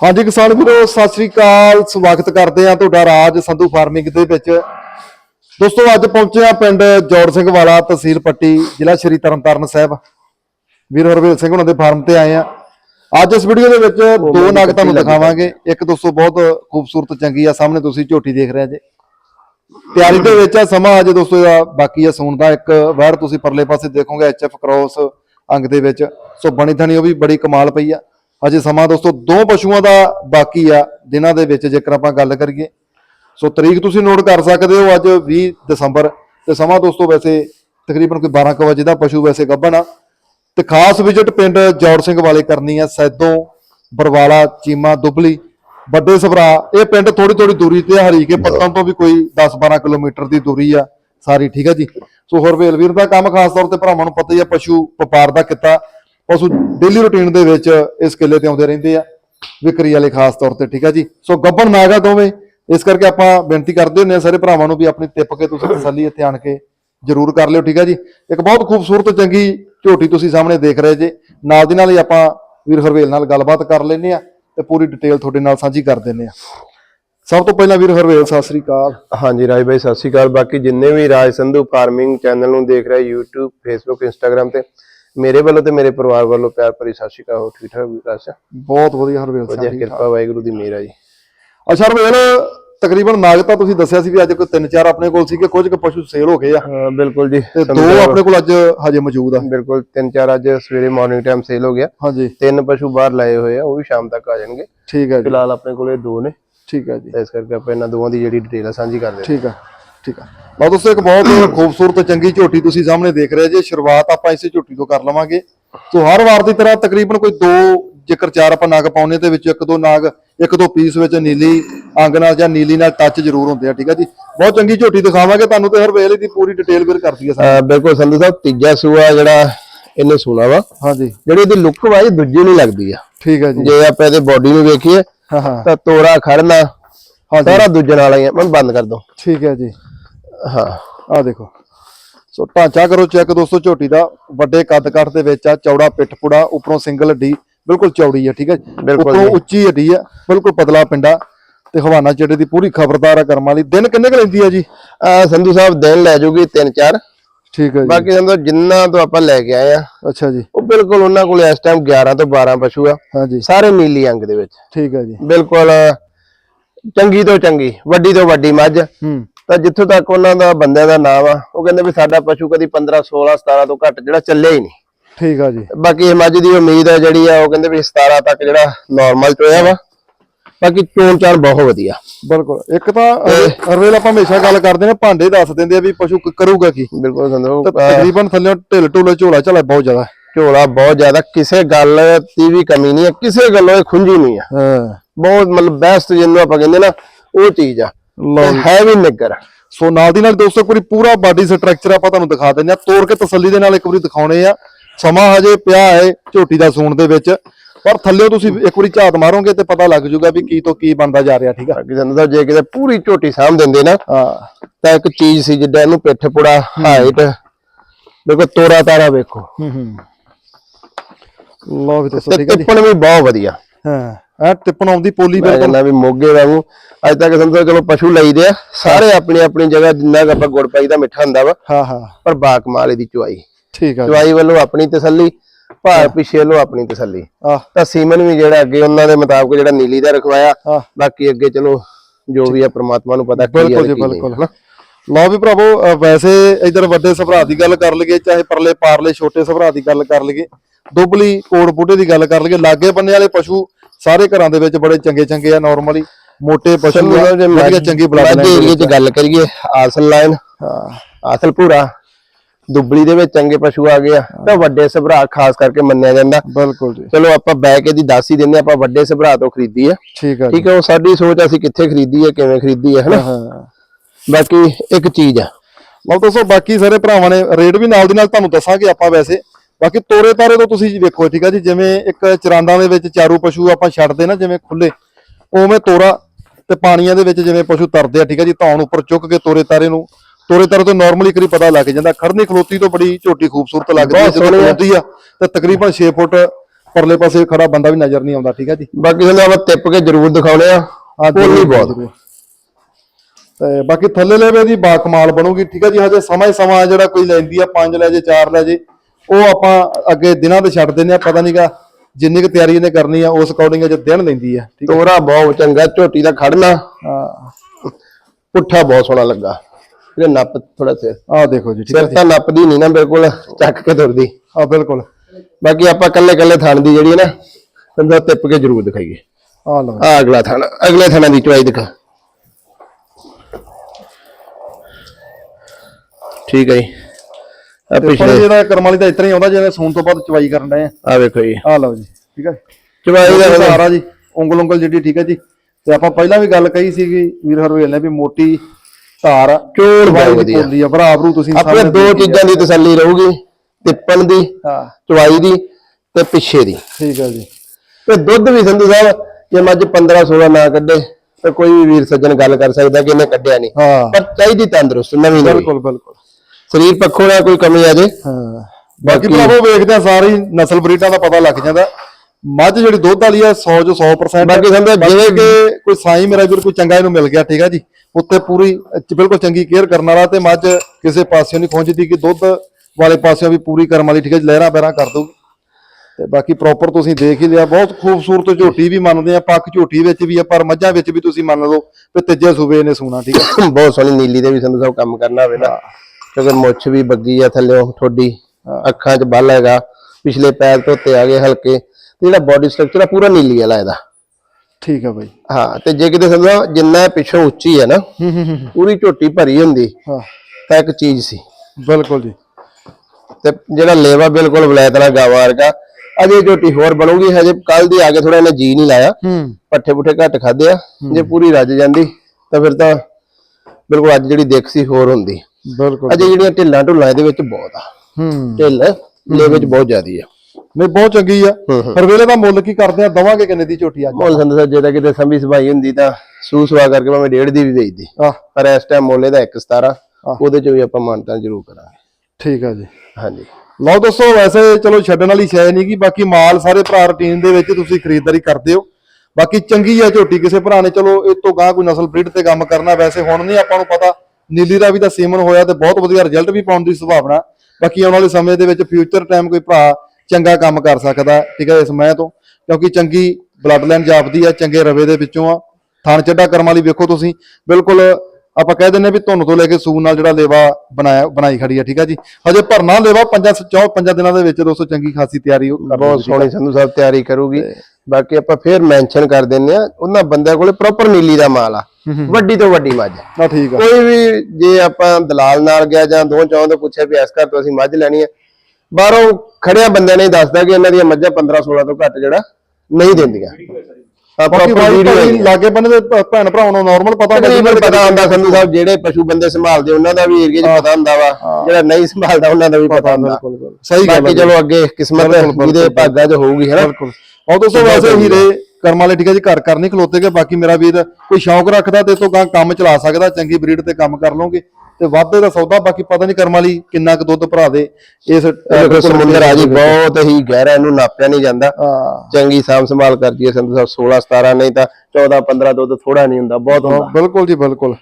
ਹਾਂਜੀ ਕਿਸਾਨ ਵੀਰੋ ਸਤਿ ਸ੍ਰੀ ਅਕਾਲ। ਸਵਾਗਤ ਕਰਦੇ ਆ ਤੁਹਾਡਾ ਰਾਜ ਸੰਧੂ ਫਾਰਮਿੰਗ ਦੇ ਵਿੱਚ। ਦੋਸਤੋ ਅੱਜ ਪਹੁੰਚੇ ਆ ਪਿੰਡ ਜੋੜ ਸਿੰਘ ਵਾਲਾ ਤਹਿਸੀਲ ਪੱਟੀ ਜ਼ਿਲ੍ਹਾ ਸ਼੍ਰੀ ਤਰਨਤਾਰਨ ਸਾਹਿਬ। ਵੀਰ ਹਰਵੇਲ ਸਿੰਘ ਉਹਨਾਂ ਦੇ ਫਾਰਮ ਤੇ ਆਏ ਆ ਅੱਜ ਇਸ ਵੀਡੀਓ ਦੇ ਵਿੱਚ ਦੋ ਨਗ ਤੁਹਾਨੂੰ ਦਿਖਾਵਾਂਗੇ। ਇੱਕ ਦੋਸਤੋ ਬਹੁਤ ਖੂਬਸੂਰਤ ਚੰਗੀ ਆ ਸਾਹਮਣੇ ਤੁਸੀਂ ਝੋਟੀ ਦੇਖ ਰਹੇ ਜੇ। ਤਿਆਰੀ ਦੇ ਵਿੱਚ ਆ ਸਮਾਂ ਅਜੇ ਦੋਸਤੋ ਇਹਦਾ ਬਾਕੀ ਆ ਸੂਣ ਦਾ। ਇੱਕ ਵਾਰ ਤੁਸੀਂ ਪਰਲੇ ਪਾਸੇ ਦੇਖੋਗੇ ਐਚਐਫ ਕ੍ਰੋਸ ਅੰਗ ਦੇ ਵਿੱਚ। ਸੋ ਬਣੀ ਥਣੀ ਉਹ ਵੀ ਬੜੀ ਕਮਾਲ ਪਈ ਆ। ਅਜੇ ਸਮਾਂ ਦੋਸਤੋ ਦੋ ਪਸ਼ੂਆਂ ਦਾ ਬਾਕੀ ਆ ਦਿਨਾਂ ਦੇ ਵਿੱਚ ਜੇਕਰ ਆਪਾਂ ਗੱਲ ਕਰੀਏ। ਸੋ ਤਰੀਕ ਤੁਸੀਂ ਨੋਟ ਕਰ ਸਕਦੇ ਹੋ ਅੱਜ 20 ਦਸੰਬਰ। ਤੇ ਸਮਾਂ ਦੋਸਤੋ ਵੈਸੇ ਤਕਰੀਬਨ ਕੋਈ 12 ਕੁ ਵਜੇ ਦਾ ਪਸ਼ੂ ਵੈਸੇ ਗੱਭਣ ਆ। ਤੇ ਖਾਸ ਵਿਜ਼ਿਟ ਪਿੰਡ ਜੌੜ ਸਿੰਘ ਵਾਲੇ ਕਰਨੀ ਆ ਸੈਦੋਂ ਬਰਵਾਲਾ ਚੀਮਾ ਦੁਬਲੀ ਵੱਡੇ ਸਭਰਾ। ਇਹ ਪਿੰਡ ਥੋੜੀ ਥੋੜੀ ਦੂਰੀ ਤੇ ਆ, ਹਰੀਕੇ ਪੱਤਨ ਤੋਂ ਵੀ ਕੋਈ 10-12 ਕਿਲੋਮੀਟਰ ਦੀ ਦੂਰੀ ਆ। ਸਾਰੀ ਠੀਕ ਆ ਜੀ। ਸੋ ਹੋਰ ਵੇਲਵੀਰ ਦਾ ਕੰਮ ਖਾਸ ਤੌਰ ਤੇ ਭਰਾਵਾਂ ਨੂੰ ਪਤਾ ਹੀ ਆ ਪਸ਼ੂ ਵਪਾਰ ਦਾ ਕਿੱਤਾ। ਪਸ਼ੂ ਡੇਲੀ ਰੁਟੀਨ ਦੇ ਵਿੱਚ ਇਸ ਕਿੱਲੇ ਤੇ ਆਉਂਦੇ ਰਹਿੰਦੇ ਆ, ਵਿਕਰੀ ਵਾਲੇ ਖਾਸ ਤੌਰ ਤੇ, ਠੀਕ ਆ ਜੀ? ਸੋ ਗੱਬਣ ਨਾਗਾ ਦੋਵੇਂ। ਇਸ ਕਰਕੇ ਆਪਾਂ ਬੇਨਤੀ ਕਰਦੇ ਹੁੰਦੇ ਆ ਸਾਰੇ ਭਰਾਵਾਂ ਨੂੰ ਵੀ ਆਪਣੀ ਟਿੱਪ ਕੇ ਤੁਸੀਂ ਤਸੱਲੀ ਇੱਥੇ ਆਣ ਕੇ ਜਰੂਰ ਕਰ ਲਿਓ, ਠੀਕ ਆ ਜੀ? ਇੱਕ ਬਹੁਤ ਖੂਬਸੂਰਤ ਚੰਗੀ ਝੋਟੀ ਤੁਸੀਂ ਸਾਹਮਣੇ ਦੇਖ ਰਹੇ ਜੇ। ਨਾਲ ਦੀ ਨਾਲ ਹੀ ਆਪਾਂ ਵੀਰ ਹਰਵੇਲ ਨਾਲ ਗੱਲਬਾਤ ਕਰ ਲੈਨੇ ਆ ਤੇ ਪੂਰੀ ਡਿਟੇਲ ਤੁਹਾਡੇ ਨਾਲ ਸਾਂਝੀ ਕਰ ਦਿੰਨੇ ਆ। ਸਭ ਤੋਂ ਪਹਿਲਾਂ ਵੀਰ ਹਰਵੇਲ, ਸਤਿ ਸ੍ਰੀ ਅਕਾਲ। ਹਾਂਜੀ, ਰਾਜ ਬਾਈ, ਸਤਿ ਸ਼੍ਰੀ ਅਕਾਲ। ਬਾਕੀ ਜਿੰਨੇ ਵੀ ਰਾਜ ਸੰਧੂ ਫਾਰਮਿੰਗ ਚੈਨਲ ਨੂੰ ਦੇਖ ਰਹੇ, YouTube, Facebook, Instagram ਤੇ ਮੇਰੇ ਵੱਲੋਂ ਤੇ ਮੇਰੇ ਪਰਿਵਾਰ ਵੱਲੋਂ ਪਿਆਰ ਭਰੀ ਸਤਿ ਸ਼੍ਰੀ ਅਕਾਲ ਹੋ ਠੀਕ ਠਾਕ ਵਿਕਾਸ ਬਹੁਤ ਵਧੀਆ ਹਰਵੇਲ ਵਧੀਆ ਸਾਹਿਬ ਕਿਰਪਾ ਵਾਹਿਗੁਰੂ ਦੀ ਮਿਹਰ ਆ ਜੀ। ਅੱਛਾ ਹਰਵੇਲ ਤਕਰੀਬਨ ਨਾਗ ਤਾਂ ਤੁਸੀਂ ਦੱਸਿਆ ਸੀ ਵੀ ਅੱਜ ਕੋਈ ਤਿੰਨ ਚਾਰ ਆਪਣੇ ਕੋਲ ਸੀਗੇ ਕੁਝ ਕੁ ਪਸ਼ੂ ਸੇਲ ਹੋ ਗਏ ਆ। ਹਾਂ ਬਿਲਕੁਲ ਜੀ ਤੇ ਦੋ ਆਪਣੇ ਕੋਲ ਅੱਜ ਹਜੇ ਮੌਜੂਦ ਆ। ਬਿਲਕੁਲ ਤਿੰਨ ਚਾਰ ਅੱਜ ਸਵੇਰੇ ਮਾਰਨਿੰਗ ਟਾਈਮ ਸੇਲ ਹੋ ਗਿਆ। ਹਾਂਜੀ। ਤਿੰਨ ਪਸ਼ੂ ਬਾਹਰ ਲਾਏ ਹੋਏ ਆ ਉਹ ਵੀ ਸ਼ਾਮ ਤੱਕ ਆ ਜਾਣਗੇ। ਠੀਕ ਹੈ ਜੀ। ਫਿਲਹਾਲ ਆਪਣੇ ਕੋਲੇ ਦੋ ਨੇ। ਠੀਕ ਹੈ ਜੀ। ਇਸ ਕਰਕੇ ਆਪਾਂ ਇਹਨਾਂ ਦੋਵਾਂ ਦੀ ਜਿਹੜੀ ਡਿਟੇਲ ਆ ਸਾਂਝੀ ਕਰਦੇ ਹਾਂ। ਠੀਕ ਆ ਠੀਕ ਆ। ਲਓ ਦੋਸਤੋ ਇੱਕ ਬਹੁਤ ਖੂਬਸੂਰਤ ਚੰਗੀ ਝੋਟੀ ਤੁਸੀਂ ਸਾਹਮਣੇ ਦੇਖ ਰਹੇ ਜੇ। ਸ਼ੁਰੂਆਤ ਆਪਾਂ ਇਸੇ ਝੋਟੀ ਤੋਂ ਕਰ ਲਵਾਂਗੇ। ਸੋ ਹਰ ਵਾਰ ਦੀ ਤਰ੍ਹਾਂ ਤਕਰੀਬਨ ਕੋਈ ਦੋ ਜੇਕਰ ਚਾਰ ਆਪਾਂ ਨਗ ਪਾਉਨੇ ਤੇ ਵਿੱਚ ਇੱਕ ਦੋ ਨਾਗ ਇੱਕ ਦੋ ਪੀਸ ਵਿੱਚ ਨੀਲੀ ਅੰਗ ਨਾਲ ਜਾਂ ਨੀਲੀ ਨਾਲ ਟੱਚ ਜ਼ਰੂਰ ਹੁੰਦੇ ਆ ਠੀਕ ਆ ਜੀ। ਬਹੁਤ ਚੰਗੀ ਝੋਟੀ ਦਿਖਾਵਾਂਗੇ ਤੁਹਾਨੂੰ ਤੇ ਹਰ ਵੇਲੇ ਦੀ ਪੂਰੀ ਡਿਟੇਲ ਵੀਰ ਕਰਦੀ ਆ ਸਾਨੂੰ ਅਹ ਬਿਲਕੁਲ ਸੰਧੂ ਸਾਹਿਬ ਤੀਜਾ ਸੂਆ ਜਿਹੜਾ ਇਹਨੇ ਸੁਣਾ ਵਾ। ਹਾਂਜੀ। ਜਿਹੜੀ ਇਹਦੀ ਲੁੱਕ ਵਾ ਇਹ ਦੂਜੀ ਨਹੀਂ ਲੱਗਦੀ ਆ। ਠੀਕ ਆ ਜੀ। ਜੇ ਆਪਾਂ ਇਹਦੇ ਬਾਡੀ ਨੂੰ ਵੇਖੀਏ ਹਾਂ ਹਾਂ। ਤਾਂ ਤੋਰਾ ਖੜਨਾ ਸਾਰਾ ਦੂਜੇ ਨਾਲ ਹੀ ਆ। ਮੈਂ ਬੰਦ ਕਰ ਦੋ। ਠੀਕ ਹੈ ਜੀ। ਹਾਂ। ਆ ਦੇਖੋ। ਸੋ ਢਾਂਚਾ ਕਰੋ ਚੈੱਕ ਦੋਸਤੋ ਝੋਟੀ ਦਾ। ਵੱਡੇ ਕੱਦ ਕੱਟ ਦੇ ਵਿੱਚ ਆ ਚੌੜਾ ਪਿੱਠ ਪੁੜਾ ਉੱਪਰੋਂ ਸਿੰਗਲ ਹੱਡੀ ਬਿਲਕੁਲ ਚੌੜੀ ਆ ਠੀਕ ਹੈ ਉੱਪਰੋਂ। ਉੱਚੀ ਹੱਡੀ ਆ ਬਿਲਕੁਲ ਪਤਲਾ ਪਿੰਡਾ ਤੇ ਹਵਾਨਾ ਚਿਹੜੇ ਦੀ ਪੂਰੀ ਖਬਰਦਾਰ ਆ ਕਰਮ ਵਾਲੀ। ਦਿਨ ਕਿੰਨੇ ਕੁ ਲੈਂਦੀ ਆ ਜੀ? ਆ ਸੰਧੂ ਸਾਹਿਬ ਦਿਨ ਲੈ ਜੂਗੀ ਤਿੰਨ ਚਾਰ ਠੀਕ ਹੈ ਜੀ। ਬਾਕੀ ਸੰਧੂ ਜਿੰਨਾ ਤੋਂ ਆਪਾਂ ਲੈ ਕੇ ਆਏ ਆ ਅੱਛਾ ਜੀ। ਉਹ ਬਿਲਕੁਲ ਉਹਨਾਂ ਕੋਲ ਇਸ ਟਾਈਮ 11 ਤੋਂ 12 ਪਸ਼ੂ ਆ। ਹਾਂਜੀ ਸਾਰੇ ਨੀਲੀ ਅੰਗ ਦੇ ਵਿੱਚ। ਠੀਕ ਹੈ ਜੀ। ਬਿਲਕੁਲ ਚੰਗੀ ਤੋਂ ਚੰਗੀ ਵੱਡੀ ਤੋਂ ਵੱਡੀ ਮੱਝ। ਹੂੰ। ਤਾਂ ਜਿੱਥੋਂ ਤੱਕ ਉਹਨਾਂ ਦਾ ਬੰਦਿਆਂ ਦਾ ਨਾਮ ਆ ਉਹ ਕਹਿੰਦੇ ਵੀ ਸਾਡਾ ਪਸ਼ੂ ਕਦੀ 15 16 17 ਤੋਂ ਘੱਟ ਜਿਹੜਾ ਚੱਲਿਆ ਹੀ ਨਹੀਂ। ਠੀਕ ਆ ਜੀ। ਬਾਕੀ ਮੱਝ ਦੀ ਉਮੀਦ ਹੈ ਜਿਹੜੀ ਆ ਉਹ ਕਹਿੰਦੇ ਵੀ 17 ਤੱਕ ਜਿਹੜਾ ਨਾਰਮਲ ਚੋਇਆ ਵਾ। ਬਾਕੀ ਚੋਣ ਚਾਣ ਬਹੁਤ ਵਧੀਆ। ਬਿਲਕੁਲ। ਇੱਕ ਤਾਂ ਹਰਵੇਲ ਆਪਾਂ ਹਮੇਸ਼ਾ ਗੱਲ ਕਰਦੇ ਨੇ ਭਾਂਡੇ ਦੱਸ ਦਿੰਦੇ ਆ ਵੀ ਪਸ਼ੂ ਕਰੂਗਾ ਕੀ। ਬਿਲਕੁਲ ਸੰਦੋ ਤਕਰੀਬਨ ਥੱਲੇ ਢਿੱਲ ਢੁੱਲ ਝੋਲਾ ਝਾਲਾ ਬਹੁਤ ਜ਼ਿਆਦਾ। ਝੋਲਾ ਬਹੁਤ ਜ਼ਿਆਦਾ ਕਿਸੇ ਗੱਲ ਦੀ ਵੀ ਕਮੀ ਨਹੀਂ ਹੈ ਕਿਸੇ ਗੱਲੋਂ ਇਹ ਖੁੰਝੀ ਨਹੀਂ ਆ। ਹਾਂ। ਬਹੁਤ ਮਤਲਬ ਬੈਸਟ ਜਿਹਨੂੰ ਆਪਾਂ ਕਹਿੰਦੇ ਨਾ ਉਹ ਚੀਜ਼ ਆ। ਲਓ ਤੇ ਹੈ ਵੀ ਨਿੱਗਰ ਸੋ ਨਾਲ ਦੀ ਨਾਲ ਦੋਸਤੋ ਇੱਕ ਵਾਰੀ ਪੂਰਾ ਬਾਡੀ ਸਟਰਕਚਰ ਆਪਾਂ ਤੁਹਾਨੂੰ ਦਿਖਾ ਦਿੰਦੇ ਆ ਤੋੜ ਕੇ ਤਸੱਲੀ ਦੇ ਨਾਲ ਇੱਕ ਵਾਰੀ ਦਿਖਾਉਣੇ ਆ। ਸਮਾਂ ਹਜੇ ਪਿਆ ਹੈ ਝੋਟੀ ਦਾ ਸੂਣ ਦੇ ਵਿੱਚ। ਪਰ ਥੱਲੇ ਤੁਸੀਂ ਇੱਕ ਵਾਰੀ ਝਾਤ ਮਾਰੋਗੇ ਤੇ ਪਤਾ ਲੱਗ ਜਾਊਗਾ ਵੀ ਕੀ ਤੋਂ ਕੀ ਬਣਦਾ ਜਾ ਰਿਹਾ ਠੀਕ ਆ? ਸੰਦੋ ਸਾਹਿਬ ਜੇ ਕਿਤੇ ਪੂਰੀ ਝੋਟੀ ਸਾਂਭ ਦਿੰਦੇ ਨਾ ਹਾਂ। ਤਾਂ ਇੱਕ ਚੀਜ਼ ਸੀ ਜਿੱਦਾਂ ਇਹਨੂੰ ਪਿੱਠ ਪੁੜਾ ਹਾਈਟ ਦੇਖੋ ਤੋਰਾ ਤਾਰਾ ਵੇਖੋ। ਹੂੰ ਹੂੰ। ਲਓ ਵੀ ਦੱਸੋ ਠੀਕ ਹੈ ਜੀ। ਟਿੱਪਣ ਵੀ ਬਹੁਤ ਵਧੀਆ। ਹਾਂ। ਇਹ ਟਿੱਪਣ ਆਉਂਦੀ ਪੋਲੀ ਮੈਂ ਬਿਲਕੁਲ। ਕਹਿੰਦਾ ਵੀ ਮੋਗੇ ਵਾਂਗੂ ਅੱਜ ਤੱਕ ਸਮਝੋ ਚਲੋ ਪਸ਼ੂ ਲਈਦੇ ਆ। ਸਾਰੇ ਆਪਣੀ ਆਪਣੀ ਜਗ੍ਹਾ ਜਿੰਨਾ ਕੁ ਆਪਾਂ ਗੁੜ ਪਾਈ ਦਾ ਮਿੱਠਾ ਹੁੰਦਾ ਵਾ ਹਾਂ ਹਾਂ। ਪਰ ਬਾਕਮਾਲ ਇਹਦੀ ਚੁਆਈ। ਠੀਕ ਆ ਚੁਆਈ ਵੱਲੋਂ ਆਪਣੀ ਤਸੱਲੀ ਭਾਰ ਪਿੱਛੇ ਵੱਲੋਂ ਆਪਣੀ ਤਸੱਲੀ। ਆ ਤਾਂ ਸੀਮਨ ਵੀ ਜਿਹੜਾ ਅੱਗੇ ਉਹਨਾਂ ਦੇ ਮੁਤਾਬਕ ਜਿਹੜਾ ਨੀਲੀ ਦਾ ਰਖਵਾਇਆ ਆ ਬਾਕੀ ਅੱਗੇ ਚਲੋ ਜੋ ਵੀ ਆ ਪ੍ਰਮਾਤਮਾ ਨੂੰ ਪਤਾ ਕੀ ਹੈ ਬਿਲਕੁਲ ਜੀ ਕੀ ਨਹੀਂ, ਬਿਲਕੁਲ। ਹਨਾ? ਲਓ ਵੀ ਭਰਾਵੋ ਅ, ਵੈਸੇ ਇਧਰ ਵੱਡੇ ਸਭਰਾ ਦੀ ਗੱਲ ਕਰ ਲਈਏ ਚਾਹੇ ਪਰਲੇ ਪਾਰਲੇ ਛੋਟੇ ਸਭਰਾ ਦੀ ਗੱਲ ਕਰ ਲਈਏ। ਦੁਬਲੀ ਕੋੜ ਬੁੱਢੇ ਦੀ ਗੱਲ ਕਰ ਲਈਏ ਲਾਗੇ ਬੰਨੇ ਵਾਲੇ ਪਸ਼ੂ ਸਾਰੇ ਘਰਾਂ ਦੇ ਵਿੱਚ ਬੜੇ ਚੰਗੇ ਚੰਗੇ ਆ ਨਾਰਮਲੀ ਮੋਟੇ ਪਸ਼ੂ ਆ ਵਧੀਆ ਚੰਗੀ ਬਲੱਡ ਮਾਝੇ ਏਰੀਏ 'ਚ ਗੱਲ ਕਰੀਏ ਆਸਲ ਲਾਈਨ ਆਸਲ ਪੂਰਾ ਦੁਬਲੀ ਦੇ ਵਿੱਚ ਚੰਗੇ ਪਸ਼ੂ ਆ ਗਏ ਆ ਤਾਂ ਵੱਡੇ ਸਭਰਾ ਖਾਸ ਕਰਕੇ ਮੰਨਿਆ ਜਾਂਦਾ। ਬਿਲਕੁਲ ਜੀ। ਚਲੋ ਆਪਾਂ ਬੈ ਕੇ ਦੀ ਦੱਸ ਹੀ ਦਿੰਦੇ ਹਾਂ, ਆਪਾਂ ਵੱਡੇ ਸਭਰਾ ਤੋਂ ਖਰੀਦੀ ਆ। ਠੀਕ ਆ ਠੀਕ ਹੈ ਉਹ ਸਾਡੀ ਸੋਚ ਆ ਅਸੀਂ ਕਿੱਥੇ ਖਰੀਦੀ ਹੈ ਕਿਵੇਂ ਖਰੀਦੀ ਹੈ ਹਨਾ? ਹਾਂ ਬਾਕੀ ਇੱਕ ਚੀਜ਼ ਆ। ਲਓ ਦੋਸਤੋ ਬਾਕੀ ਸਾਰੇ ਭਰਾਵਾਂ ਨੇ ਰੇਟ ਵੀ ਨਾਲ ਦੀ ਨਾਲ ਤੁਹਾਨੂੰ ਦੱਸਾਂਗੇ ਆਪਾਂ ਵੈਸੇ। ਬਾਕੀ ਤੋਰੇ ਤਾਰੇ ਤੋਂ ਤੁਸੀਂ ਵੇਖੋ ਠੀਕ ਆ ਜੀ ਜਿਵੇਂ ਇੱਕ ਚਰਾਂਦਾਂ ਦੇ ਵਿੱਚ ਚਾਰੂ ਪਸ਼ੂ ਆਪਾਂ ਛੱਡਦੇ ਨਾ ਜਿਵੇਂ ਖੁੱਲੇ ਉਵੇਂ ਤੋਰਾ ਤੇ ਪਾਣੀਆਂ ਦੇ ਵਿੱਚ ਜਿਵੇਂ ਪਸ਼ੂ ਤਰਦੇ ਆ ਠੀਕ ਆ ਜੀ ਧੌਣ ਉੱਪਰ ਚੁੱਕ ਕੇ ਤੋਰੇ ਤਾਰੇ ਨੂੰ ਤੋਰੇ ਤਾਰੇ ਤੋਂ ਨਾਰਮਲੀ ਕਰੀ ਪਤਾ ਲੱਗ ਜਾਂਦਾ ਖੜਨੀ ਖਲੋਤੀ ਤੋਂ ਬੜੀ ਝੋਟੀ ਖੂਬਸੂਰਤ ਲੱਗਦੀ ਹੈ ਜਦੋਂ ਸੋਹਣੀ ਆ। ਆ ਤੇ ਤਕਰੀਬਨ 6 ਫੁੱਟ ਪਰਲੇ ਪਾਸੇ ਖੜਾ ਬੰਦਾ ਵੀ ਨਜ਼ਰ ਨਹੀਂ ਆਉਂਦਾ ਠੀਕ ਹੈ ਜੀ। ਬਾਕੀ ਤੁਹਾਨੂੰ ਆਪਾਂ ਟਿੱਪ ਕੇ ਜ਼ਰੂਰ ਦਿਖਾਉਣੇ ਆ ਆ ਪੋਲੀ ਬਹੁਤ ਤੇ ਬਾਕੀ ਥੱਲੇ ਲੈਵੇ ਦੀ ਬਾ ਕਮਾਲ ਬਣੂਗੀ ਠੀਕ ਹੈ ਜੀ ਹਜੇ ਸਮਾਂ ਹੀ ਸਮਾਂ ਆ ਜਿਹੜਾ ਕੋਈ ਲੈਂਦੀ ਆ ਪੰਜ ਲੈ ਜੇ ਚਾਰ ਲੈ ਜੇ ਉਹ ਆਪਾਂ ਅੱਗੇ ਦਿਨਾਂ ਤੇ ਛੱਡ ਦਿੰਦੇ ਆ ਪਤਾ ਨਹੀਂਗਾ ਜਿੰਨੀ ਕੁ ਤਿਆਰੀ ਇਹਨੇ ਕਰਨੀ ਆ ਉਸ ਅਕੋਰਡਿੰਗ ਜੇ ਦਿਨ ਲੈਂਦੀ ਆ ਠੀਕ ਤੋਰਾ ਬਹੁਤ ਚੰਗਾ ਝੋਟੀ ਦਾ ਖੜਨਾ ਆ ਪੁੱਠਾ ਬਹੁਤ ਸੋਹਣਾ ਲੱਗਾ। ਇਹਦੇ ਨੱਪ ਥੋੜਾ ਸਿਰ। ਆ ਦੇਖੋ ਜੀ ਠੀਕ ਹੈ ਸਿਰ ਤਾਂ ਨੱਪਦੀ ਨਹੀਂ ਨਾ ਬਿਲਕੁਲ ਚੱਕ ਕੇ ਤੁਰਦੀ। ਆ ਬਿਲਕੁਲ। ਬਾਕੀ ਆਪਾਂ ਕੱਲੇ ਕੱਲੇ ਥਣ ਦੀ ਜਿਹੜੀ ਹੈ ਨਾ ਬੰਦਾ ਟਿੱਪ ਕੇ ਜ਼ਰੂਰ ਦਿਖਾਈਏ। ਆ ਲਓ। ਆ ਅਗਲਾ ਥਣ ਅਗਲੇ ਥਣਾਂ ਦੀ ਚੁਆਈ ਦਿਖਾ। ਠੀਕ ਹੈ ਜੀ। ਪਿਛਲੇ ਜਿਹੜਾ ਕਰਮਾਲੀ ਦਾ ਇਤਨਾ ਹੀ ਆਉਂਦਾ ਜਿਵੇਂ ਸੌਣ ਤੋਂ ਬਾਅਦ ਚਵਾਈ ਕਰਨ ਡਏ ਆ। ਆ ਵੇਖੋ ਜੀ। ਆ ਲਓ ਜੀ ਠੀਕ ਹੈ ਚੁਆਈ ਦਾ ਸਾਰਾ ਜੀ ਉਂਗਲ ਉਂਗਲ ਜਿਹੜੀ ਠੀਕ ਹੈ ਜੀ। ਤੇ ਆਪਾਂ ਪਹਿਲਾਂ ਵੀ ਗੱਲ ਕਹੀ ਸੀਗੀ ਵੀਰ ਹਰਵੇਲ ਨੇ ਵੀ ਮੋਟੀ ਧਾਰ ਚਵਾਈ ਬਹੁਤ ਦੀ ਪੋਲੀ ਆ ਬਰਾਬਰੂ ਤੁਸੀਂ ਆਪਣੇ ਦੋ। ਚੀਜ਼ਾਂ ਦੀ ਤਸੱਲੀ ਰਹੂਗੀ ਟਿੱਪਣ ਦੀ ਹਾਂ। ਚੁਆਈ ਦੀ ਤੇ ਪਿੱਛੇ ਦੀ। ਠੀਕ ਹੈ ਜੀ। ਤੇ ਦੁੱਧ ਵੀ ਸੰਧੂ ਸਾਹਿਬ ਜੇ ਮੱਝ 15 16 ਨਾ ਕੱਢੇ ਤਾਂ ਕੋਈ ਵੀ ਵੀਰ ਸੱਜਣ ਗੱਲ ਕਰ ਸਕਦਾ ਕਿ ਇਹਨੇ ਕੱਢਿਆ ਨਹੀਂ। ਹਾਂ। ਪਰ ਚਾਹੀਦੀ ਤੰਦਰੁਸਤ ਨਵੀਂ। ਬਿਲਕੁਲ ਬਿਲਕੁਲ। ਸਰੀਰ ਪੱਖੋਂ ਨਾ ਕੋਈ ਕਮੀ ਆ ਜੇ। ਹਾਂ। ਬਾਕੀ ਭਰਾਵੋ ਵੇਖਦੇ ਆ ਸਾਰੀ ਨਸਲ ਬਰੀਡਾਂ ਦਾ ਪਤਾ ਲੱਗ ਜਾਂਦਾ। ਮੱਝ ਜਿਹੜੀ ਦੁੱਧ ਵਾਲੀ ਆ 100 ਜੋ 100% ਬਾਕੀ ਸਮਝੋ ਜਿਵੇਂ ਕਿ ਕੋਈ ਸਾਈ ਮੇਰਾ ਵੀਰ ਕੋਈ ਚੰਗਾ ਇਹਨੂੰ ਮਿਲ ਗਿਆ ਠੀਕ ਆ ਜੀ। ਉੱਤੇ ਪੂਰੀ ਬਿਲਕੁਲ ਚੰਗੀ ਕੇਅਰ ਕਰਨ ਵਾਲਾ ਤੇ ਮੱਝ ਕਿਸੇ ਪਾਸਿਓਂ ਨਹੀਂ ਪਹੁੰਚਦੀ ਕਿ ਦੁੱਧ ਵਾਲੇ ਪਾਸਿਓਂ ਵੀ ਪੂਰੀ ਕਰਮ ਵਾਲੀ ਠੀਕ ਹੈ ਲਹਿਰਾਂ ਬਹਿਰਾਂ ਕਰ ਦਊਗੀ। ਤੇ ਬਾਕੀ ਪ੍ਰੋਪਰ ਤੁਸੀਂ ਦੇਖ ਹੀ ਲਿਆ ਬਹੁਤ ਖੂਬਸੂਰਤ ਝੋਟੀ ਵੀ ਮੰਨਦੇ ਆ ਪੱਕ ਝੋਟੀ ਵਿੱਚ ਵੀ ਆ ਪਰ ਮੱਝਾਂ ਵਿੱਚ ਵੀ ਤੁਸੀਂ ਮੰਨ ਲਓ ਵੀ ਤੀਜੇ ਸੂਬੇ ਨੇ ਸੂਣਾ ਠੀਕ ਹੈ ਬਹੁਤ ਸੋਹਣੀ ਨੀਲੀ ਦੇ ਵੀ ਸੰਧੂ ਸਾਹਿਬ ਕੰਮ ਕਰਨਾ ਹੋਵੇ ਨਾ। ਕਿਉਂਕਿ ਮੁੱਛ ਵੀ ਬੱਗੀ ਆ ਥੱਲਿਓਂ ਠੋਡੀ ਅੱਖਾਂ 'ਚ ਬੱਲ ਹੈਗਾ ਪਿਛਲੇ ਪੈਰ ਧੋਤੇ ਆ ਗਏ ਹਲਕੇ ਤੇ ਜਿਹੜਾ ਬਾਡੀ ਸਟਰਕਚਰ ਆ ਪੂਰਾ ਨੀਲੀ ਵਾਲਾ ਇਹਦਾ। ਠੀਕ ਆ ਬਾਈ। ਹਾਂ ਤੇ ਜੇ ਕਿਤੇ ਸਮਝੋ ਜਿੰਨਾ ਪਿੱਛੋਂ ਉੱਚੀ ਹੈ ਨਾ ਪੂਰੀ ਝੋਟੀ ਭਰੀ ਹੁੰਦੀ ਹਾਂ। ਤਾਂ ਇੱਕ ਚੀਜ਼ ਸੀ। ਬਿਲਕੁਲ ਜੀ। ਤੇ ਜਿਹੜਾ ਲੇਵਾ ਬਿਲਕੁਲ ਵਲੈਤ ਨਾਲ ਗਾਵਾ ਵਰਗਾ ਅਜੇ ਝੋਟੀ ਹੋਰ ਬਣੂਗੀ ਹਜੇ ਕੱਲ ਦੀ ਆ ਕੇ ਥੋੜਾ ਇਹਨੇ ਜੀ ਨਹੀਂ ਲਾਇਆ। ਹੂੰ। ਪੱਠੇ ਪੁੱਠੇ ਘੱਟ ਖਾਦੇ ਆ ਜੇ ਪੂਰੀ ਰੱਜ ਜਾਂਦੀ ਤਾਂ ਫਿਰ ਤਾਂ ਬਿਲਕੁਲ ਅੱਜ ਜਿਹੜੀ ਦੇਖ ਸੀ ਹੋਰ ਹੁੰਦੀ। ਬਿਲਕੁਲ ਅਜੇ ਜਿਹੜੀਆਂ ਢਿੱਲਾਂ ਢੁੱਲਾਂ ਇਹਦੇ ਵਿੱਚ ਬਹੁਤ ਆ। ਹੂੰ। ਢਿੱਲ ਲੈ ਵਿੱਚ ਬਹੁਤ ਜ਼ਿਆਦੀ ਆ। ਨਹੀਂ ਬਹੁਤ ਚੰਗੀ ਆ। ਪਰ ਵੇਲੇ ਦਾ ਮੁੱਲ ਕੀ ਕਰਦੇ ਆ? ਦਵਾਂਗੇ ਕਿੰਨੇ ਦੀ ਝੋਟੀ ਅੱਜ? ਮੋਲ ਸੰਦ ਜੇ ਤਾਂ ਕਿਤੇ ਸੰਭੀ ਸਭਾਈ ਹੁੰਦੀ ਤਾਂ ਸੂ ਸਵਾ ਕਰਕੇ ਭਾਵੇਂ ਡੇਢ ਦੀ ਵੀ ਵੇਚਦੀ ਪਰ ਇਸ ਟਾਈਮ ਮੋਲੇ ਦਾ 117 ਉਹਦੇ ਚ ਵੀ ਆਪਾਂ ਮਾਨਤਾ ਜ਼ਰੂਰ ਕਰਾਂਗੇ। ਠੀਕ ਆ ਜੀ। ਹਾਂਜੀ। ਲਓ ਦੋਸਤੋ ਵੈਸੇ ਚਲੋ ਛੱਡਣ ਵਾਲੀ ਸ਼ੈ ਨਹੀਂ ਗੀ ਬਾਕੀ ਮਾਲ ਸਾਰੇ ਭਰਾ ਰੁਟੀਨ ਦੇ ਵਿੱਚ ਤੁਸੀਂ ਖਰੀਦਦਾਰੀ ਕਰਦੇ ਹੋ। ਬਾਕੀ ਚੰਗੀ ਆ ਝੋਟੀ ਕਿਸੇ ਭਰਾ ਨੇ ਚਲੋ ਇਹ ਤੋਂ ਗਾਂ ਕੋਈ ਨਸਲ ਬਰੀਡ ਤੇ ਕੰਮ ਕਰਨਾ ਵੈਸੇ ਹੁਣ ਨਹੀਂ ਆਪਾਂ ਨੂੰ ਪਤਾ। ਨੀਲੀ ਦਾ ਵੀ ਤਾਂ ਸੀਮਨ ਹੋਇਆ ਤੇ ਬਹੁਤ ਵਧੀਆ ਰਿਜ਼ਲਟ ਵੀ ਪਾਉਣ ਦੀ ਸੰਭਾਵਨਾ। ਬਾਕੀ ਆਉਣ ਵਾਲੇ ਸਮੇਂ ਦੇ ਵਿੱਚ ਫਿਊਚਰ ਟਾਈਮ ਕੋਈ ਭਰਾ ਚੰਗਾ ਕੰਮ ਕਰ ਸਕਦਾ ਠੀਕ ਹੈ ਇਸ ਮੈਂ ਤੋਂ। ਕਿਉਂਕਿ ਚੰਗੀ ਬਲੱਡ ਲਾਈਨ ਜਾਪਦੀ ਆ ਚੰਗੇ ਰਵੇ ਦੇ ਵਿੱਚੋਂ ਆ। ਥਣ ਚੱਡਾ ਕਰਮ ਵਾਲੀ ਵੇਖੋ ਤੁਸੀਂ। ਬਿਲਕੁਲ ਆਪਾਂ ਕਹਿ ਦਿੰਨੇ ਵੀ ਧੁੰਨ ਤੋਂ ਲੈ ਕੇ ਸੂਨ ਨਾਲ ਜਿਹੜਾ ਲੇਵਾ ਬਣਾਇਆ ਬਣਾਈ ਖੜੀ ਆ ਠੀਕ ਆ ਜੀ। ਹਜੇ ਭਰਨਾ ਲੇਵਾ ਪੰਜਾਂ ਚੌ ਪੰਜਾਂ ਦਿਨਾਂ ਦੇ ਵਿੱਚ ਦੋਸਤੋ ਚੰਗੀ ਖਾਸੀ ਤਿਆਰੀ ਕਰ ਬਹੁਤ ਸੋਹਣੀ ਸੰਧੂ ਸਾਹਿਬ ਤਿਆਰੀ ਕਰੂਗੀ। ਬਾਕੀ ਆਪਾਂ ਫੇਰ ਮੈਂਸ਼ਨ ਕਰ ਦਿੰਨੇ ਆ ਉਹਨਾਂ ਬੰਦਿਆਂ ਕੋਲੇ ਪ੍ਰੋਪਰ ਨੀਲੀ ਦਾ ਮਾਲ ਆ। ਵੱਡੀ ਤੋਂ ਵੱਡੀ ਮੱਝ ਠੀਕ ਆ। ਕੋਈ ਵੀ ਜੇ ਆਪਾਂ ਦਲਾਲ ਨਾਲ ਗਿਆ ਜਾਂ ਦੋ ਚੌਂ ਤੋਂ ਪੁੱਛਿਆ ਵੀ ਇਸ ਘਰ ਤੋਂ ਅਸੀਂ ਮੱਝ ਲੈਣੀ ਹੈ ਬਾਹਰੋਂ ਖੜਿਆ ਬੰਦਿਆਂ ਨੇ ਦੱਸਦਾ ਕਿ ਇਹਨਾਂ ਦੀਆਂ ਮੱਝਾਂ 15 16 ਤੋਂ ਘੱਟ ਜਿਹੜਾ ਨਹੀਂ ਦਿੰਦੀਆਂ। ਆ। ਲਾਗੇ ਬੰਨੇ ਦੇ ਭ- ਭੈਣ ਭਰਾਵਾਂ ਨੂੰ ਨਾਰਮਲ ਪਤਾ ਪਤਾ ਹੁੰਦਾ ਸੰਧੂ ਸਾਹਿਬ ਜਿਹੜੇ ਪਸ਼ੂ ਬੰਦੇ ਸੰਭਾਲਦੇ ਉਹਨਾਂ ਦਾ ਵੀ ਏਰੀਆ 'ਚ ਪਤਾ ਹੁੰਦਾ ਵਾ। ਜਿਹੜਾ ਨਹੀਂ ਸੰਭਾਲਦਾ ਉਹਨਾਂ ਦਾ ਵੀ ਪਤਾ ਹੁੰਦਾ। ਸਹੀ ਗੱਲ ਬਾਕੀ ਹੈ ਚਲੋ ਅੱਗੇ ਕਿਸਮਤ ਜਿਹਦੇ ਭਾਗਾਂ 'ਚ ਹੋਊਗੀ ਹੈ ਨਾ? ਉਹ ਦੋਸਤੋ ਵੈਸੇ ਹੀਰੇ ਕਰਮ ਵਾਲੇ ਠੀਕ ਹੈ ਜੀ ਘਰ ਘਰ ਨਹੀਂ ਖਲੋਤੇ ਗਏ ਬਾਕੀ ਮੇਰਾ ਵੀਰ ਕੋਈ ਸ਼ੌਂਕ ਰੱਖਦਾ ਤੇ ਤੋਂ ਗਾਂ ਕੰਮ ਚਲਾ ਸਕਦਾ ਚੰਗੀ ਬਰੀਡ ਤੇ ਕੰਮ ਕਰ ਲਓਗੇ ਤੇ ਵਾਧੇ ਦਾ ਸੌਦਾ ਬਾਕੀ ਪਤਾ ਨਹੀਂ ਕਰਮ ਵਾਲੀ ਕਿੰਨਾ ਕੁ ਦੁੱਧ ਭਰਾ ਦੇ ਇਸ ਸਮੁੰਦਰ ਆ ਜੀ ਬਹੁਤ ਹੀ ਗਹਿਰਾ ਇਹਨੂੰ ਨਾਪਿਆ ਨਹੀਂ ਜਾਂਦਾ। ਹਾਂ। ਚੰਗੀ ਸਾਂਭ ਸੰਭਾਲ ਕਰਦੀ ਹੈ ਸੰਧੂ ਸਾਹਿਬ 16 17 ਨਹੀਂ ਤਾਂ 14 15 ਦੁੱਧ ਥੋੜਾ ਨਹੀਂ ਹੁੰਦਾ ਬਹੁਤ ਹੁੰਦਾ। ਬਿਲਕੁਲ ਜੀ ਬਿਲਕੁਲ।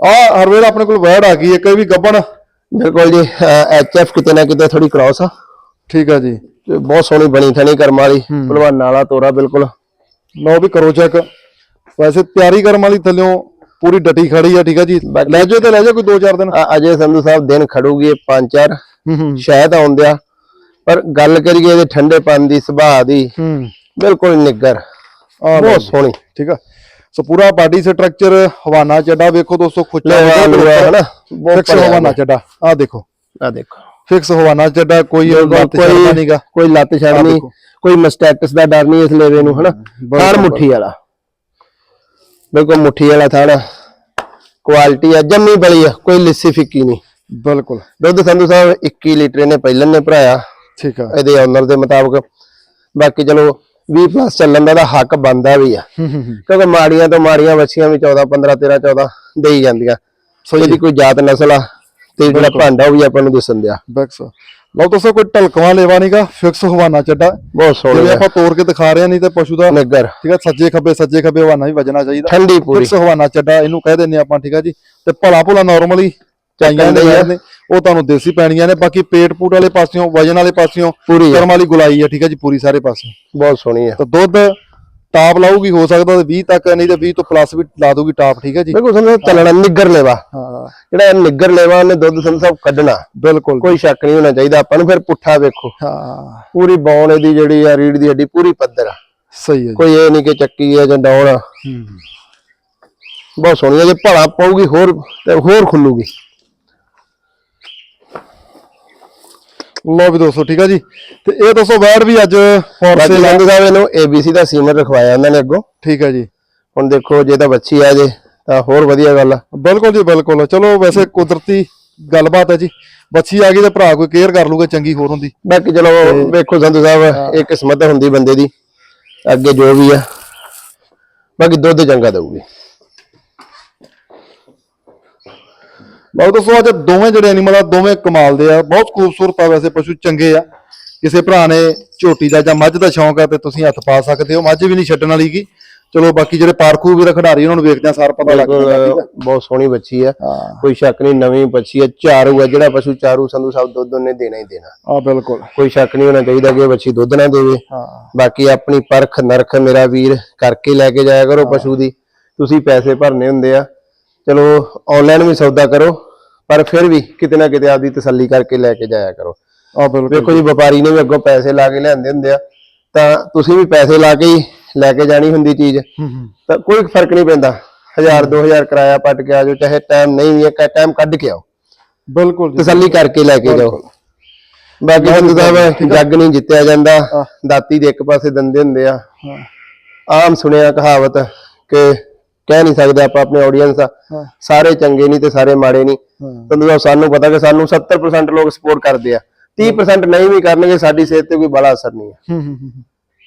ਆ ਹਰਵੇਰ ਆਪਣੇ ਕੋਲ ਵਰਡ ਆ ਗਈ ਇੱਕ ਇਹ ਵੀ ਗੱਬਣ? ਬਿਲਕੁਲ ਜੀ ਐਚਐਫ ਕਿਤੇ ਨਾ ਕਿਤੇ ਥੋੜੀ ਕ੍ਰਾਸ ਆ। ਠੀਕ ਆ ਜੀ। ਤੇ ਬਹੁਤ ਸੋਹਣੀ ਬਣੀ ਥਣੀ ਕਰਮ ਵਾਲੀ ਭਲਵਾਨ ਨਾਲਾ ਤੋਰਾ ਬਿਲਕੁਲ। ਲਓ ਵੀ ਕਰੋ ਚੈੱਕ ਵੈਸੇ ਤਿਆਰੀ ਕਰਮ ਵਾਲੀ ਥੱਲਿਓਂ ਪੂਰੀ ਡਟੀ ਖੜੀ ਆ ਠੀਕ ਆ ਜੀ। ਲੈ ਜਾਓ ਤੇ ਲੈ ਜਾਓ ਕੋਈ 2-4 ਦਿਨ। ਅਜੇ ਸੰਧੂ ਸਾਹਿਬ ਦਿਨ ਖੜੂਗੀ ਇਹ ਪੰਜ ਚਾਰ। ਹੂੰ ਹੂੰ। ਸ਼ਾਇਦ ਆਉਂਦਿਆ ਪਰ ਗੱਲ ਕਰੀਏ ਇਹਦੇ ਠੰਡੇਪਨ ਦੀ ਸੁਭਾਅ ਦੀ ਹੂੰ। ਬਿਲਕੁਲ ਨਿੱਗਰ ਬਹੁਤ ਸੋਹਣੀ। ਠੀਕ ਆ। ਸੋ ਪੂਰਾ ਬਾਡੀ ਸਟਰਕਚਰ ਹਵਾਨਾ ਚੱਡਾ ਵੇਖੋ ਦੋਸਤੋ ਖੁੱਚਾ ਲੂਆ ਹਨਾ। ਬਹੁਤ ਹਵਾਨਾ ਚੱਡਾ। ਆ ਦੇਖੋ। ਆ ਦੇਖੋ। ਫਿਕਸ ਹਵਾਨਾ ਚੱਡਾ ਕੋਈ ਲੱਤ ਛੱਡਦਾ ਨਹੀਂਗਾ ਕੋਈ ਲੱਤ ਛੱਡਣੀ। ਕੋਈ ਮਸਟੈਟਸ ਦਾ ਡਰ ਨਹੀਂ ਇਸ ਲੇਵੇ ਨੂੰ ਹਨਾ? ਥਾਣ ਮੁੱਠੀ ਵਾਲਾ। ਬਿਲਕੁਲ ਮੁੱਠੀ ਵਾਲਾ ਥਾਣ ਕੁਆਲਿਟੀ ਆ ਜੰਮੀ ਬਲੀ ਆ ਕੋਈ ਲਿੱਸੀ ਫਿੱਕੀ ਨਹੀਂ। ਬਿਲਕੁਲ। ਦੁੱਧ ਸੰਧੂ ਸਾਹਿਬ 21 ਲੀਟਰ ਇਹਨੇ ਪਹਿਲਾਂ ਨੇ ਭਰਾਇਆ। ਠੀਕ ਆ। ਇਹਦੇ ਓਨਰ ਦੇ ਮੁਤਾਬਕ। ਬਾਕੀ ਚਲੋ 20 ਪਲੱਸ ਚੱਲਣ ਦਾ ਹੱਕ ਬੰਦਾ ਵੀ ਆ। ਕਿਉਂਕਿ ਮਾੜੀਆਂ ਤੋਂ ਮਾੜੀਆਂ ਵੱਛੀਆਂ ਵੀ 14 15 13 14 ਦੇਈ ਜਾਂਦੀਆਂ। ਸਹੀ ਇਹਦੀ ਕੋਈ ਜਾਤ ਨਸਲ ਆ। ਤੇ ਜਿਹੜਾ ਭਾਂਡਾ ਉਹ ਵੀ ਆਪਾਂ ਨੂੰ ਦਿਸਣ ਦਿਆ। ਬੈਕਸ ਲਓ ਦੋਸਤੋ ਕੋਈ ਢਲਕਵਾ ਲੈਵਾ ਨਹੀਂਗਾ ਫਿਕਸ ਹਵਾਨਾ ਚੱਡਾ। ਬਹੁਤ ਜਿਵੇਂ ਸੋਹਣਾ ਆਪਾਂ ਤੋੜ ਕੇ ਦਿਖਾ ਰਹੇ ਨਹੀਂ ਤੇ ਪਸ਼ੂ ਦਾ ਨਗਰ। ਠੀਕ ਹੈ ਸੱਜੇ ਖੱਬੇ ਸੱਜੇ ਖੱਬੇ ਹਵਾਨਾ ਵੀ ਵੱਜਣਾ ਚਾਹੀਦਾ। ਠੰਡੀ ਪੂਰੀ। ਫਿਕਸ ਹਵਾਨਾ ਚੱਡਾ ਇਹਨੂੰ ਕਹਿ ਦਿੰਦੇ ਆਪਾਂ ਠੀਕ ਆ ਜੀ। ਤੇ ਭਲਾ ਭੁਲਾ ਨਾਰਮਲੀ ਚਾਈਆਂ ਦੇ। ਨੇ ਉਹ ਤੁਹਾਨੂੰ ਦੇਸੀ ਪੈਣੀਆਂ ਨੇ। ਬਾਕੀ ਪੇਟ ਪੂਟ ਵਾਲੇ ਪਾਸਿਓਂ ਵਜਨ ਵਾਲੇ ਪਾਸਿਓਂ ਪੂਰੀ। ਕਰਮ ਵਾਲੀ ਗੁਲਾਈ ਆ ਠੀਕ ਆ ਜੀ ਪੂਰੀ ਸਾਰੇ ਪਾਸੇ ਬਹੁਤ ਸੋਹਣੀ ਆ ਤਾਂ ਦੁੱਧ ਟਾਪ ਲਾਊਗੀ ਹੋ ਸਕਦਾ ਤੇ 20 ਤੱਕ ਨਹੀਂ ਤੇ 20 ਤੋਂ ਪਲੱਸ ਵੀ ਲਾ ਦੂਗੀ ਟਾਪ ਠੀਕ ਹੈ ਜੀ? ਬਿਲਕੁਲ ਸਮਝ ਚੱਲਣਾ ਨਿੱਗਰ ਲੈਵਾ ਹਾਂ। ਜਿਹੜਾ ਇਹ ਨਿੱਗਰ ਲੈਵਾ ਉਹਨੇ ਦੁੱਧ ਸੰਧ ਸਭ ਕੱਢਣਾ। ਬਿਲਕੁਲ ਕੋਈ ਸ਼ੱਕ ਨਹੀਂ ਹੋਣਾ ਚਾਹੀਦਾ ਆਪਾਂ ਨੂੰ ਫਿਰ ਪੁੱਠਾ ਵੇਖੋ। ਹਾਂ। ਪੂਰੀ ਬੌਣ ਇਹਦੀ ਜਿਹੜੀ ਆ ਰੀੜ ਦੀ ਹੱਡੀ ਪੂਰੀ ਪੱਧਰ ਆ। ਸਹੀ ਹੈ ਕੋਈ ਇਹ ਨਹੀਂ ਕਿ ਚੱਕੀ ਆ ਜਾਂ ਡੌਣ ਆ। ਹੂੰ। ਬਹੁਤ ਸੋਹਣੀ ਆ ਜੇ ਭਲਾ ਪਊਗੀ ਹੋਰ ਤੇ ਹੋਰ ਖੁੱਲੂਗੀ। ਲੋ ਵੀ ਦੋਸਤੋ ਠੀਕ ਆ ਜੀ। ਤੇ ਇਹ ਦੋਸਤੋ ਵੈੜ ਵੀ ਅੱਜ ਫੋਰ ਬਾਕੀ ਸੇਲ ਸੰਧੂ ਸਾਹਿਬ ਇਹਨੂੰ ABC ਦਾ ਸੀਮਰ ਰਖਵਾਇਆ ਉਹਨਾਂ ਨੇ ਅੱਗੋਂ। ਠੀਕ ਹੈ ਜੀ। ਹੁਣ ਦੇਖੋ ਜੇ ਤਾਂ ਬੱਚੀ ਆ ਜੇ ਤਾਂ ਹੋਰ ਵਧੀਆ ਗੱਲ ਆ। ਬਿਲਕੁਲ ਜੀ ਬਿਲਕੁਲ। ਚਲੋ ਵੈਸੇ ਕੁਦਰਤੀ ਗੱਲਬਾਤ ਹੈ ਜੀ। ਬੱਚੀ ਆ ਗਈ ਤੇ ਭਰਾ ਕੋਈ ਕੇਅਰ ਕਰ ਲੂਗਾ ਚੰਗੀ ਹੋਰ ਹੁੰਦੀ। ਬਾਕੀ ਚਲੋ ਵੇਖੋ ਸੰਧੂ ਸਾਹਿਬ ਇਹ ਕਿਸਮਤ ਹੁੰਦੀ ਬੰਦੇ ਦੀ। ਅੱਗੇ ਜੋ ਵੀ ਆ ਬਾਕੀ ਦੁੱਧ ਚੰਗਾ ਦਊਗੀ। ਬਹੁਤ ਦੋਸਤੋ ਅੱਜ ਦੋਵੇਂ ਜਿਹੜੇ ਐਨੀਮਲ ਆ ਦੋਵੇਂ ਕਮਾਲ ਦੇ ਆ ਬਹੁਤ ਖੂਬਸੂਰਤ ਆ ਵੈਸੇ ਪਸ਼ੂ ਚੰਗੇ ਆ। ਕਿਸੇ ਭਰਾ ਨੇ ਝੋਟੀ ਦਾ ਜਾਂ ਮੱਝ ਦਾ ਸ਼ੌਂਕ ਆ ਤੇ ਤੁਸੀਂ ਹੱਥ ਪਾ ਸਕਦੇ ਹੋ ਮੱਝ ਵੀ ਨਹੀਂ ਛੱਡਣ ਵਾਲੀ ਗੀ। ਚਲੋ ਬਾਕੀ ਜਿਹੜੇ ਪਾਰਖੂ ਵੀਰ ਖਿਡਾਰੀ ਉਹਨਾਂ ਨੂੰ ਵੇਖਦੇ ਆ ਸਾਰ ਪਤਾ ਲੱਗ ਜਾਂਦਾ ਬਹੁਤ ਸੋਹਣੀ ਬੱਚੀ ਆ। ਕੋਈ ਸ਼ੱਕ ਨਹੀਂ ਨਵੀਂ ਬੱਚੀ ਆ ਚਾਰੂ ਆ ਜਿਹੜਾ ਪਸ਼ੂ ਚਾਰੂ ਸੰਧੂ ਸਾਹਿਬ ਦੁੱਧ ਉਹਨੇ ਦੇਣਾ ਹੀ ਦੇਣਾ। ਆ ਬਿਲਕੁਲ। ਕੋਈ ਸ਼ੱਕ ਨਹੀਂ ਹੋਣਾ ਚਾਹੀਦਾ ਕਿ ਬੱਚੀ ਦੁੱਧ ਨਾ ਦੇਵੇ। ਹਾਂ। ਬਾਕੀ ਆਪਣੀ ਪਰਖ ਨਰਖ ਮੇਰਾ ਵੀਰ ਕਰਕੇ ਲੈ ਕੇ ਜਾਇਆ ਕਰੋ ਪਸ਼ੂ ਦੀ। ਤੁਸੀਂ ਪੈਸੇ ਭਰਨੇ ਹੁੰਦੇ ਆ। ਚਲੋ ਆਨਲਾਈਨ ਵੀ ਸੌਦਾ ਕਰੋ ਪਰ ਫਿਰ ਵੀ ਕਿਤੇ ਨਾ ਕਿਤੇ ਆਪਦੀ ਤਸੱਲੀ ਕਰਕੇ ਲੈ ਕੇ ਜਾਇਆ ਕਰੋ। ਆ ਬਿਲਕੁਲ ਵੇਖੋ ਜੀ ਵਪਾਰੀ ਨੇ ਵੀ ਅੱਗੋਂ ਪੈਸੇ ਲਾ ਕੇ ਲਿਆਂਦੇ ਹੁੰਦੇ ਆ ਤਾਂ ਤੁਸੀਂ ਵੀ ਪੈਸੇ ਲਾ ਕੇ ਹੀ ਲੈ ਕੇ ਜਾਣੀ ਹੁੰਦੀ ਚੀਜ਼। ਤਾਂ ਕੋਈ ਫ਼ਰਕ ਨਹੀਂ ਪੈਂਦਾ। 1000 2000 ਕਿਰਾਇਆ ਪੱਟ ਕੇ ਆ ਜਾਓ ਚਾਹੇ ਟਾਈਮ ਨਹੀਂ ਵੀ ਹੈ ਟਾਈਮ ਕੱਢ ਕੇ ਆਓ। ਬਿਲਕੁਲ ਜੀ। ਤਸੱਲੀ ਕਰਕੇ ਲੈ ਕੇ ਜਾਓ। ਬਾਕੀ ਸੰਧੂ ਸਾਹਿਬ ਜੱਗ ਨਹੀਂ ਜਿੱਤਿਆ ਜਾਂਦਾ ਦਾਤੀ ਦੇ ਇੱਕ ਪਾਸੇ ਦੰਦੇ ਹੁੰਦੇ ਆ। ਆਮ ਸੁਣਿਆ ਕਹਾਵਤ ਕਿ ਕਹਿ ਨਹੀਂ ਸਕਦੇ ਆਪਾਂ ਆਪਣੇ ਆਡੀਅנס ਆ। ਸਾਰੇ ਚੰਗੇ ਨਹੀਂ ਤੇ ਸਾਰੇ ਮਾੜੇ ਨਹੀਂ। ਸਾਹਿਬ ਸਾਨੂੰ ਪਤਾ ਕਿ ਸਾਨੂੰ 70% ਲੋਕ ਸਪੋਰਟ ਕਰਦੇ ਆ। 30% ਨਹੀਂ ਵੀ ਕਰਨਗੇ ਸਾਡੀ ਸਿਹਤ ਤੇ ਕੋਈ ਬੜਾ ਅਸਰ ਨਹੀਂ ਹੈ ਹੂੰ ਹੂੰ ਹੂੰ।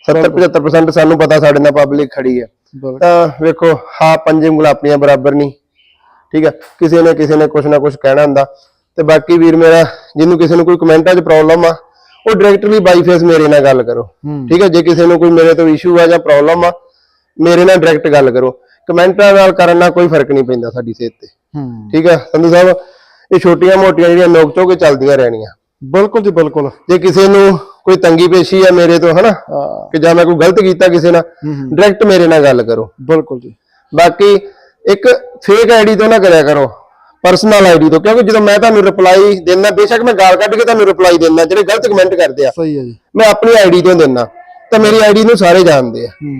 70 75% ਸਾਨੂੰ ਪਤਾ ਸਾਡੇ ਨਾਲ ਪਬਲਿਕ ਖੜੀ ਹੈ ਤਾਂ ਵੇਖੋ ਹਾਂ ਪੰਜੇ ਉਂਗਲਾਂ ਆਪਣੀਆਂ ਬਰਾਬਰ ਨਹੀਂ। ਠੀਕ ਹੈ ਕਿਸੇ ਨੇ ਕਿਸੇ ਨੇ ਕੁਛ ਨਾ ਕੁਛ ਕਹਿਣਾ ਹੁੰਦਾ। ਤੇ ਬਾਕੀ ਵੀਰ ਮੇਰਾ ਜਿਹਨੂੰ ਕਿਸੇ ਨੂੰ ਕੋਈ ਕਮੈਂਟਾਂ 'ਚ ਪ੍ਰੋਬਲਮ ਆ ਉਹ ਡਾਇਰੈਕਟਲੀ ਬਾਈ ਫੇਸ ਮੇਰੇ ਨਾਲ ਗੱਲ ਕਰੋ। ਠੀਕ ਹੈ ਜੇ ਕਿਸੇ ਨੂੰ ਕੋਈ ਮੇਰੇ ਤੋਂ ਇਸ਼ੂ ਆ ਜਾਂ ਪ੍ਰੋਬਲਮ ਆ ਮੇਰੇ ਨਾਲ ਡਾਇਰੈਕਟ ਗੱਲ ਕਰੋ। ਕਮੈਂਟਾਂ ਨਾਲ ਕਰਨ ਨਾਲ ਕੋਈ ਫ਼ਰਕ ਨਹੀਂ ਪੈਂਦਾ ਸਾਡੀ ਸਿਹਤ ਤੇ। ਹੂੰ ਠੀਕ ਹੈ ਸੰਧੂ ਸਾਹਿਬ ਇਹ ਛੋਟੀਆਂ ਮੋਟੀਆਂ ਜਿਹੜੀਆਂ ਨੋਕ ਝੋਕ ਚੱਲਦੀਆਂ ਰਹਿਣੀਆਂ। ਬਿਲਕੁਲ ਜੀ ਬਿਲਕੁਲ। ਜੇ ਕਿਸੇ ਨੂੰ ਕੋਈ ਤੰਗੀ ਪੇਸ਼ੀ ਆ ਮੇਰੇ ਤੋਂ ਹਨਾ ਕਿ ਜਾਂ ਮੈਂ ਕੋਈ ਗਲਤ ਕੀਤਾ ਕਿਸੇ ਨਾਲ ਡਾਇਰੈਕਟ ਮੇਰੇ ਨਾਲ ਗੱਲ ਕਰੋ। ਬਿਲਕੁਲ ਜੀ। ਬਾਕੀ ਇੱਕ ਫੇਕ ਆਈਡੀ ਤੋਂ ਨਾ ਕਰਿਆ ਕਰੋ ਪਰਸਨਲ ਆਈਡੀ ਤੋਂ ਕਿਉਂਕਿ ਜਦੋਂ ਮੈਂ ਤੁਹਾਨੂੰ ਰਿਪਲਾਈ ਦਿੰਦਾ ਬੇਸ਼ੱਕ ਮੈਂ ਗਾਲ ਕੱਢ ਕੇ ਤੁਹਾਨੂੰ ਰਿਪਲਾਈ ਦਿੰਦਾ ਜਿਹੜੇ ਗਲਤ ਕਮੈਂਟ ਕਰਦੇ ਆ ਸਹੀ ਹੈ ਜੀ। ਮੈਂ ਆਪਣੀ ਆਈਡੀ ਤੋਂ ਦਿੰਦਾ ਤਾਂ ਮੇਰੀ ਆਈਡੀ ਨੂੰ ਸਾਰੇ ਜਾਣਦੇ ਆ। ਹੂੰ।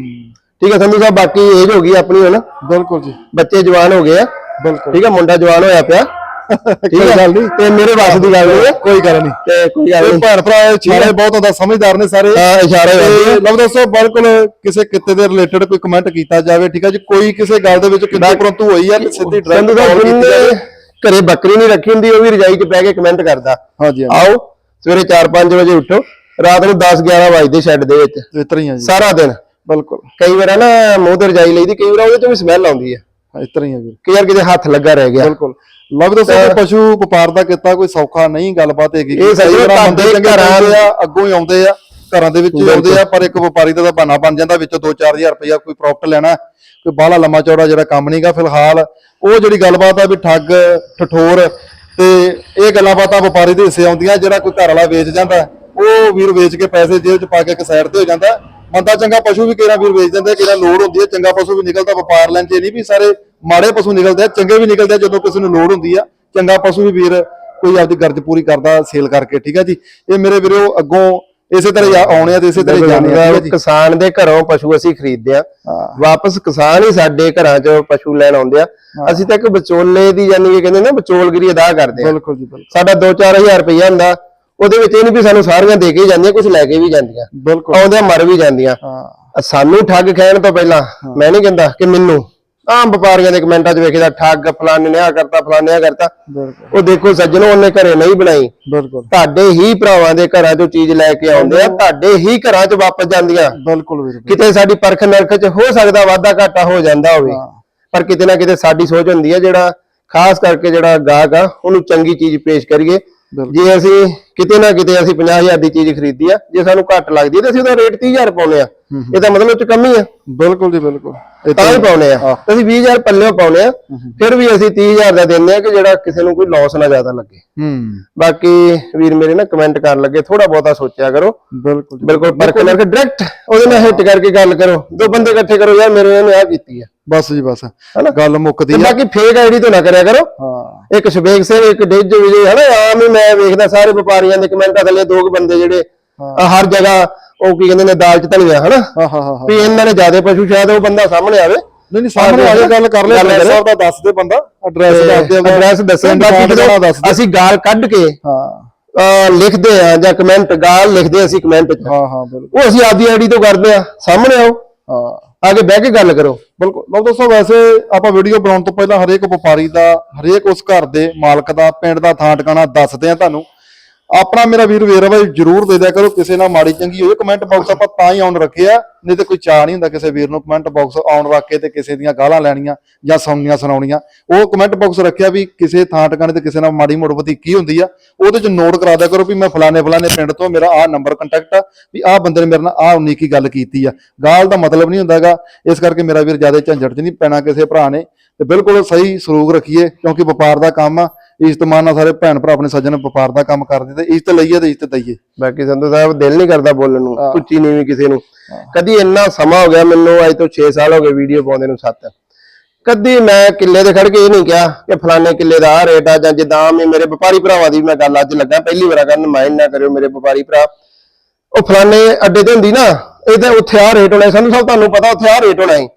ਠੀਕ ਹੈ ਸੰਧੂ ਸਾਹਿਬ ਬਾਕੀ ਏਜ ਹੋ ਗਈ ਆਪਣੀ ਹੁਣ। ਬਿਲਕੁਲ ਜੀ। ਬੱਚੇ ਜਵਾਨ ਹੋ ਗਏ ਆ। ਬਿਲਕੁਲ। ਠੀਕ ਹੈ ਮੁੰਡਾ ਜਵਾਨ ਹੋਇਆ ਪਿਆ। ਠੀਕ ਹੈ ਗੱਲ ਨਹੀਂ। ਤੇ ਮੇਰੇ ਵੱਸ ਦੀ ਗੱਲ ਨਹੀਂ ਕੋਈ ਗੱਲ ਨਹੀਂ। ਤੇ ਕੋਈ ਗੱਲ ਨਹੀਂ। ਭੈਣ ਭਰਾ ਸਾਰੇ ਬਹੁਤ ਹੁੰਦਾ ਸਮਝਦਾਰ ਨੇ ਸਾਰੇ। ਹਾਂ ਇਸ਼ਾਰੇ ਤੇ ਲਓ ਦੋਸਤੋ ਬਿਲਕੁਲ ਕਿਸੇ ਕਿੱਤੇ ਦੇ ਰਿਲੇਟਡ ਕੋਈ ਕਮੈਂਟ ਕੀਤਾ ਜਾਵੇ ਠੀਕ ਹੈ ਜੀ? ਕੋਈ ਕਿਸੇ ਗੱਲ ਦੇ ਵਿੱਚ ਕਿੰਨਾ ਪਰੰਤੂ ਹੋਈ ਹੈ ਤੇ ਸਿੱਧੀ ਸਾਹਿਬ ਕਾਲ ਕੀਤੀ ਜਾਵੇ। ਘਰੇ ਬੱਕਰੀ ਨਹੀਂ ਰੱਖੀ ਹੁੰਦੀ ਉਹ ਵੀ ਰਜਾਈ 'ਚ ਬਹਿ ਕੇ ਕਮੈਂਟ ਕਰਦਾ। ਹਾਂਜੀ ਆਓ ਸਵੇਰੇ 4-5 ਵਜੇ ਉੱਠੋ। ਰਾਤ ਨੂੰ 10-11 ਵਜੇ ਸ਼ੈੱਡ ਦੇ ਵਿੱਚ। ਇਸ ਤਰ੍ਹਾਂ ਹੀ ਆ ਜੀ। ਸਾਰਾ ਦਿਨ। ਬਿਲਕੁਲ। ਕਈ ਵਾਰ ਨਾ ਮੂੰਹ ਤੇ ਰਜਾਈ ਲਈਦੀ ਕਈ ਵਾਰ ਉਹਦੇ ਚੋਂ ਵੀ ਸਮੈਲ ਆਉਂਦੀ ਹੈ ਇਸ ਤਰ੍ਹਾਂ ਹੀ ਆ ਵੀਰ। ਕਿ ਯਾਰ ਕਿਤੇ ਹੱਥ ਲੱਗਾ ਰਹਿ ਗਿਆ। ਬਿਲਕੁਲ। ਲਵ ਦੋਸਤੋ ਕਿ ਪਸ਼ੂ ਵਪਾਰ ਦਾ ਕੀਤਾ ਕੋਈ ਸੌਖਾ ਨਹੀਂ ਗੱਲਬਾਤ ਹੈਗੀ। ਇਹ ਕਈ ਵਾਰ ਘਰਾਂ ਬੰਦੇ ਦੇ ਘਰਾਂ ਆ ਅੱਗੋਂ ਹੀ ਆਉਂਦੇ ਆ ਘਰਾਂ ਦੇ ਵਿੱਚ ਆਉਂਦੇ ਆ ਪਰ ਇੱਕ ਵਪਾਰੀ ਦਾ ਤਾਂ ਬਹਾਨਾ ਬਣ ਜਾਂਦਾ ਵਿੱਚੋਂ 2-4000 ਰੁਪਇਆ ਕੋਈ ਪ੍ਰੋਫਿਟ ਲੈਣਾ ਕੋਈ ਬਾਹਲਾ ਲੰਮਾ ਚੌੜਾ ਜਿਹੜਾ ਕੰਮ ਨਹੀਂਗਾ ਫਿਲਹਾਲ। ਉਹ ਜਿਹੜੀ ਗੱਲਬਾਤ ਆ ਵੀ ਠੱਗ ਠਠੋਰ ਤੇ ਇਹ ਗੱਲਾਂ ਬਾਤਾਂ ਵਪਾਰੀ ਦੇ ਹਿੱਸੇ ਆਉਂਦੀਆਂ ਜਿਹੜਾ ਕੋਈ ਘਰ ਵਾਲਾ ਵੇਚ ਜਾਂਦਾ ਉਹ ਵੀਰ ਵੇਚ ਕੇ ਪੈਸੇ ਜੇਬ 'ਚ ਪਾ ਕੇ ਇੱਕ ਸਾਈਡ ਤੇ ਹੋ ਜਾਂਦਾ। ਬੰਦਾ ਚੰਗਾ ਪਸ਼ੂ ਵੀ ਕਿਹੜਾ ਵੀਰ ਵੇਚ ਦਿੰਦਾ ਕਿਹੜਾ ਲੋੜ ਹੁੰਦੀ ਹੈ ਚੰਗਾ ਪਸ਼ੂ ਵੀ ਨਿਕਲਦਾ ਵਪਾਰ ਲੈਣ 'ਚ ਨਹੀਂ ਵੀ ਸਾਰੇ ਮਾੜੇ ਪਸ਼ੂ ਨਿਕਲਦੇ ਆ ਚੰਗੇ ਵੀ ਨਿਕਲਦੇ ਆ ਜਦੋਂ ਕਿਸੇ ਨੂੰ ਲੋੜ ਹੁੰਦੀ ਆ। ਚੰਗਾ ਪਸ਼ੂ ਵੀ ਵੀਰ ਕੋਈ ਆਪਦੀ ਗਰਜ ਪੂਰੀ ਕਰਦਾ ਸੇਲ ਕਰਕੇ ਠੀਕ ਹੈ ਜੀ? ਇਹ ਮੇਰੇ ਵੀਰੋ ਅੱਗੋਂ ਇਸੇ ਤਰ੍ਹਾਂ ਆਉਣੇ ਆ ਤੇ ਇਸੇ ਤਰ੍ਹਾਂ ਜਾਣੇ ਆ ਕਿਸਾਨ ਦੇ ਘਰੋਂ ਪਸ਼ੂ ਅਸੀਂ ਖਰੀਦਦੇ ਆ ਵਾਪਸ ਕਿਸਾਨ ਹੀ ਸਾਡੇ ਘਰਾਂ 'ਚ ਪਸ਼ੂ ਲੈਣ ਆਉਂਦੇ ਆ। ਅਸੀਂ ਤਾਂ ਇੱਕ ਵਿਚੋਲੇ ਦੀ ਯਾਨੀ ਕਿ ਕਹਿੰਦੇ ਨਾ ਵਿਚੋਲਗਿਰੀ ਅਦਾ ਕਰਦੇ ਆ। ਬਿਲਕੁਲ ਜੀ ਬਿਲਕੁਲ। ਸਾਡਾ 2-4000 ਰੁਪਇਆ ਹੁੰਦਾ ਉਹਦੇ ਵਿੱਚ ਇਹ ਨਹੀਂ ਵੀ ਸਾਨੂੰ ਸਾਰੀਆਂ ਦੇ ਕੇ ਜਾਂਦੀਆਂ ਕੁਝ ਲੈ ਕੇ ਵੀ ਜਾਂਦੀਆਂ। ਬਿਲਕੁਲ। ਆਉਂਦੇ ਮਰ ਵੀ ਜਾਂਦੀਆਂ। ਹਾਂ। ਸਾਨੂੰ ਠੱਗ ਖੈਣ ਤੋਂ ਪਹਿਲਾਂ ਮੈਂ ਨਹੀਂ ਕਹਿੰਦਾ ਕਿ ਮੈਨੂੰ ਆਮ ਵਪਾਰੀਆਂ ਦੇ ਕਮੈਂਟਾਂ 'ਚ ਵੇਖਦਾ ਠੱਗ ਫਲਾਣੇ ਨੇ ਆ ਕਰਤਾ ਫਲਾਣੇ ਆ ਕਰਤਾ। ਬਿਲਕੁਲ। ਉਹ ਦੇਖੋ ਸੱਜਣੋ ਉਹਨੇ ਘਰੇ ਨਹੀਂ ਬਣਾਈ। ਬਿਲਕੁਲ। ਤੁਹਾਡੇ ਹੀ ਭਰਾਵਾਂ ਦੇ ਘਰਾਂ 'ਚੋਂ ਚੀਜ਼ ਲੈ ਕੇ ਆਉਂਦੇ ਆ ਤੁਹਾਡੇ ਹੀ ਘਰਾਂ 'ਚ ਵਾਪਸ ਜਾਂਦੀਆਂ। ਬਿਲਕੁਲ ਵੀਰ ਕਿਤੇ ਸਾਡੀ ਪਰਖ ਨਰਖ 'ਚ ਹੋ ਸਕਦਾ ਵਾਧਾ ਘਾਟਾ ਹੋ ਜਾਂਦਾ ਹੋਵੇ। ਪਰ ਕਿਤੇ ਨਾ ਕਿਤੇ ਸਾਡੀ ਸੋਚ ਹੁੰਦੀ ਹੈ ਜਿਹੜਾ ਖਾਸ ਕਰਕੇ ਜਿਹੜਾ ਗਾਹਕ ਆ ਉਹਨੂੰ ਚੰਗੀ ਚੀਜ਼ ਪੇਸ਼ ਕਰੀਏ। ਜੇ ਅਸੀਂ ਕਿਤੇ ਨਾ ਕਿਤੇ ਅਸੀਂ 50000 ਦੀ ਚੀਜ਼ ਖਰੀਦੀ ਆ ਜੇ ਸਾਨੂੰ ਘੱਟ ਲੱਗਦੀ ਤੇ ਅਸੀਂ ਉਹਦਾ ਰੇਟ 30000 ਪਾਉਨੇ ਆ। ਇਹਦਾ ਮਤਲਬ ਉਹ ਚ ਕਮੀ ਆ। ਬਿਲਕੁਲ ਜੀ ਬਿਲਕੁਲ। ਤਾਂ ਹੀ ਪਾਉਨੇ ਆ। ਅਸੀਂ 20000 ਪੱਲਿਓ ਪਾਉਨੇ ਆ। ਫਿਰ ਵੀ ਅਸੀਂ 30000 ਦਾ ਦਿੰਦੇ ਆ ਕਿ ਜਿਹੜਾ ਕਿਸੇ ਨੂੰ ਕੋਈ ਲਾਸ ਨਾ ਜ਼ਿਆਦਾ ਲੱਗੇ। ਹੂੰ। ਬਾਕੀ ਵੀਰ ਮੇਰੇ ਨਾ ਕਮੈਂਟ ਕਰਨ ਲੱਗੇ ਥੋੜਾ ਬਹੁਤਾ ਸੋਚਿਆ ਕਰੋ। ਬਿਲਕੁਲ ਬਿਲਕੁਲ ਪਰਖ ਕਰਕੇ ਡਾਇਰੈਕਟ ਉਹਦੇ ਨਾਲ ਹਿੱਟ ਕਰਕੇ ਗੱਲ ਕਰੋ। ਦੋ ਬੰਦੇ ਇਕੱਠੇ ਕਰੋ ਯਾਰ ਮੇਰੇ ਇਹਨੇ ਆ ਕੀਤੀ ਆ। ਬਸ ਜੀ ਬਸ। ਹਨਾ? ਗੱਲ ਮੁੱਕਦੀ ਤੇ ਆ। ਬਾਕੀ ਫੇਕ ਆਈਡੀ ਤੋਂ ਨਾ ਕਰਿਆ ਕਰੋ। ਹਾਂ। ਇੱਕ ਸ਼ਬੇਕ ਸਿੰਘ ਇੱਕ ਡੇਜੋ ਵਿਜੇ ਹਨਾ? ਆਮ ਹੀ ਮੈਂ ਵੇਖਦਾ ਸਾਰੇ ਵਪਾਰੀਆਂ ਦੇ ਕਮੈਂਟਾਂ ਥੱਲੇ ਦੋ ਕੁ ਬੰਦੇ ਜਿਹੜੇ ਹਰ ਜਗ੍ਹਾ ਉਹ ਕੀ ਕਹਿੰਦੇ ਨੇ ਦਾਲ ਚ ਧਨੀਆ ਹਨਾ? ਹਾਂ ਹਾਂ ਹਾਂ ਵੀ ਇਹਨਾਂ ਨੇ ਜ਼ਿਆਦਾ ਪਸ਼ੂ ਸ਼ਾਇਦ ਉਹ ਬੰਦਾ ਸਾਹਮਣੇ ਆਵੇ। ਨਹੀਂ ਨਹੀਂ ਸਾਹਮਣੇ ਆ ਕੇ ਗੱਲ ਕਰ ਲੈ ਕਰੇ। ਸਾਹਿਬ ਦਾ ਦੱਸ ਦੇ ਬੰਦਾ। ਐਡਰੈਸ ਦੱਸ ਦੇ ਐਡਰੈਸ ਦੱਸਣ ਪਿੰਡ ਬਾਕੀ ਜਦੋਂ ਦੇ ਅਸੀਂ ਗਾਲ ਕੱਢ ਕੇ ਹਾਂ। ਅਹ, ਲਿਖਦੇ ਆ ਜਾਂ ਕਮੈਂਟ ਗਾਲ ਲਿਖਦੇ ਆ ਅਸੀਂ ਕਮੈਂਟ ਚ। ਹਾਂ ਹਾਂ ਬਿਲਕੁਲ। ਉਹ ਅਸੀਂ ਆਪਦੀ ਆਈਡੀ ਤੋਂ ਕਰਦੇ ਆ। ਸਾਹਮਣੇ ਆਓ। ਹਾਂ। ਆ ਕੇ ਬਹਿ ਕੇ ਗੱਲ ਕਰੋ। ਬਿਲਕੁਲ। ਲਓ ਦੋਸਤੋ, ਵੈਸੇ ਆਪਾਂ ਵੀਡੀਓ ਬਣਾਉਣ ਤੋਂ ਪਹਿਲਾਂ ਹਰੇਕ ਵਪਾਰੀ ਦਾ, ਹਰੇਕ ਉਸ ਘਰ ਦੇ ਮਾਲਕ ਦਾ, ਪਿੰਡ ਦਾ ਥਾਂ ਟਿਕਾਣਾ ਦੱਸਦੇ ਆ ਤੁਹਾਨੂੰ। ਆਪਣਾ ਮੇਰਾ ਵੀਰ ਵੇਰਵਾ ਜਰੂਰ ਦੇ ਦਿਆ ਕਰੋ, ਕਿਸੇ ਨਾਲ ਮਾੜੀ ਚੰਗੀ ਹੋਵੇ ਕਮੈਂਟ ਬਾਕਸ ਆਪਾਂ ਤਾਂ ਹੀ ਆਨ ਰੱਖਿਆ ਨਹੀਂ ਤੇ ਕੋਈ ਚਾਹ ਨਹੀਂ ਹੁੰਦਾ ਕਿਸੇ ਵੀਰ ਨੂੰ ਕਮੈਂਟ ਬਾਕਸ ਆਨ ਰੱਖ ਕੇ ਤੇ ਕਿਸੇ ਦੀਆਂ ਗਾਲਾਂ ਲੈਣੀਆਂ ਜਾਂ ਸੁਣਨੀਆਂ ਸੁਣਾਉਣੀਆਂ। ਉਹ ਕਮੈਂਟ ਬਾਕਸ ਰੱਖਿਆ ਵੀ ਕਿਸੇ ਥਾਂ ਟਿਕਾਣੇ ਤੇ ਕਿਸੇ ਨਾਲ ਮਾੜੀ ਮੋੜ ਕੀ ਹੁੰਦੀ ਆ, ਉਹਦੇ ਚ ਨੋਟ ਕਰਾ ਦਿਆ ਕਰੋ ਵੀ ਮੈਂ ਫਲਾਣੇ ਫਲਾਣੇ ਪਿੰਡ ਤੋਂ ਮੇਰਾ ਆਹ ਨੰਬਰ ਕੰਟੈਕਟ ਆ, ਵੀ ਆਹ ਬੰਦੇ ਨੇ ਮੇਰੇ ਨਾਲ ਆਹ ਉਨੀ ਕੀ ਗੱਲ ਕੀਤੀ ਆ। ਗਾਲ ਦਾ ਮਤਲਬ ਨਹੀਂ ਹੁੰਦਾਗਾ ਇਸ ਕਰਕੇ ਮੇਰਾ ਵੀਰ ਜ਼ਿਆਦਾ ਝੰਜਟ ਚ ਨਹੀਂ ਪੈਣਾ ਕਿਸੇ ਭਰਾ ਨੇ। ਤੇ ਬਿਲਕੁਲ ਸਹੀ ਸਲੂਕ ਰੱਖੀਏ, ਕਿਉਂਕਿ ਵਪਾਰ ਦਾ ਕੰਮ ਆ ਇੱਜ਼ਤ ਮਾਨ ਨਾਲ ਸਾਰੇ ਭੈਣ ਭਰਾ ਆਪਣੇ ਸੱਜਣ ਵਪਾਰ ਦਾ ਕੰਮ ਕਰਦੇ ਤੇ ਇੱਜ਼ਤ ਲਈਏ ਤੇ ਇੱਜ਼ਤ ਦਈਏ। ਬਾਕੀ ਸੰਧੂ ਸਾਹਿਬ ਦਿਲ ਨਹੀਂ ਕਰਦਾ ਬੋਲਣ ਨੂੰ ਉੱਚੀ ਨੀਵੀਂ ਕਿਸੇ ਨੂੰ। ਕਦੀ ਇੰਨਾ ਸਮਾਂ ਹੋ ਗਿਆ ਮੈਨੂੰ ਅੱਜ ਤੋਂ 6 ਸਾਲ ਹੋ ਗਏ ਵੀਡੀਓ ਪਾਉਂਦੇ ਨੂੰ 7 ਕਦੀ ਮੈਂ ਕਿੱਲੇ ਤੇ ਖੜ ਕੇ ਇਹ ਨਹੀਂ ਕਿਹਾ ਕਿ ਫਲਾਣੇ ਕਿੱਲੇ ਦਾ ਆ ਰੇਟ ਆ ਜਾਂ ਜਿੱਦਾਂ ਮੈਂ ਮੇਰੇ ਵਪਾਰੀ ਭਰਾਵਾਂ ਦੀ ਮੈਂ ਗੱਲ ਅੱਜ ਲੱਗਾ ਪਹਿਲੀ ਵਾਰ ਕਰਨ ਮਾਈਂਡ ਨਾ ਕਰਿਓ ਮੇਰੇ ਵਪਾਰੀ ਭਰਾ। ਉਹ ਫਲਾਣੇ ਅੱਡੇ ਤੇ ਹੁੰਦੀ ਨਾ ਇਹ ਤਾਂ ਉੱਥੇ ਆ ਰੇਟ ਹੋਣਾ ਸੰਧੂ ਸਾਹਿਬ ਤੁਹਾਨੂੰ ਪਤਾ ਉੱਥੇ ਆ ਰੇਟ ਹੋਣਾ ਹੈ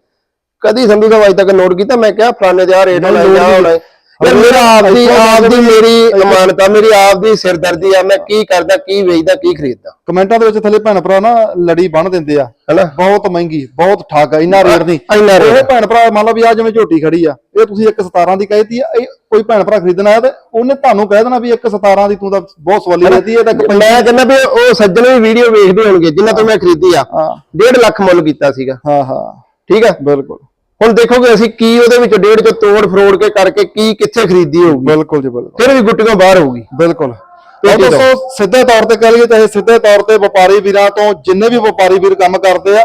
ਕਦੀ ਸੰਧੂ ਸਾਹਿਬ ਅੱਜ ਤੱਕ ਨੋਟ ਕੀਤਾ? ਮੈਂ ਕਿਹਾ ਫਲਾਣੇ ਦੇ ਆ ਰੇਟ ਹੋਣਾ ਹੈ ਆਹ ਹੋਣਾ ਹੈ ਯਾਰ ਮੇਰਾ ਆਪਦੀ ਆਪਦੀ ਮੇਰੀ ਅਮਾਨਤਾ ਮੇਰੀ ਆਪਦੀ ਸਿਰਦਰਦੀ ਆ ਮੈਂ ਕੀ ਕਰਦਾ ਕੀ ਵੇਚਦਾ ਕੀ ਖਰੀਦਦਾ। ਕਮੈਂਟਾਂ ਦੇ ਵਿੱਚ ਥੱਲੇ ਭੈਣ ਭਰਾ ਨਾ ਲੜੀ ਬੰਨ ਦਿੰਦੇ ਆ। ਹਨਾ? ਬਹੁਤ ਮਹਿੰਗੀ ਬਹੁਤ ਠੱਗ ਆ, ਇੰਨਾ ਰੇਟ ਨਹੀਂ। ਇੰਨਾ rate ਉਹ ਭੈਣ ਭਰਾ ਮੰਨ ਲਓ ਵੀ ਆ ਜਿਵੇਂ ਝੋਟੀ ਖੜੀ ਆ ਇਹ ਤੁਸੀਂ 117 ਦੀ ਕਹਿਤੀ ਆ ਇਹ ਕੋਈ ਭੈਣ ਭਰਾ ਖਰੀਦਣਾ ਆਇਆ ਤੇ ਉਹਨੇ ਤੁਹਾਨੂੰ ਕਹਿ ਦੇਣਾ ਵੀ 117 ਦੀ ਤੂੰ ਤਾਂ ਬਹੁਤ ਸਵਾਲੀ ਦੇਤੀ ਇਹ ਤਾਂ ਮੈਂ ਕਹਿੰਦਾ ਵੀ ਉਹ ਸੱਜਣ ਵੀ ਵੀਡੀਓ ਵੇਖਦੇ ਹੋਣਗੇ ਜਿਨ੍ਹਾਂ ਤੋਂ ਮੈਂ ਖਰੀਦੀ ਆ ਹਾਂ। 1.5 ਲੱਖ ਮੁੱਲ ਕੀਤਾ ਸੀਗਾ। ਹਾਂ ਹਾਂ। ਠੀਕ ਆ? ਬਿਲਕੁਲ। ਹੁਣ ਦੇਖੋਗੇ ਅਸੀਂ ਕੀ ਉਹਦੇ ਵਿੱਚ ਡੇਢ ਚੋਂ ਤੋੜ ਫਰੋੜ ਕੇ ਕਰਕੇ ਕੀ ਕਿੱਥੇ ਖਰੀਦੀ ਹੋਊਗੀ? ਬਿਲਕੁਲ ਜੀ ਬਿਲਕੁਲ। ਫਿਰ ਵੀ ਗੁੱਟੀਆਂ ਬਾਹਰ ਹੋਊਗੀ। ਬਿਲਕੁਲ। ਆ। ਦੋਸਤੋ ਸਿੱਧੇ ਤੌਰ ਤੇ ਕਹ ਲਈਏ ਚਾਹੇ ਸਿੱਧੇ ਤੌਰ ਤੇ ਵਪਾਰੀ ਵੀਰਾਂ ਤੋਂ ਜਿੰਨੇ ਵੀ ਵਪਾਰੀ ਵੀਰ ਕੰਮ ਕਰਦੇ ਆ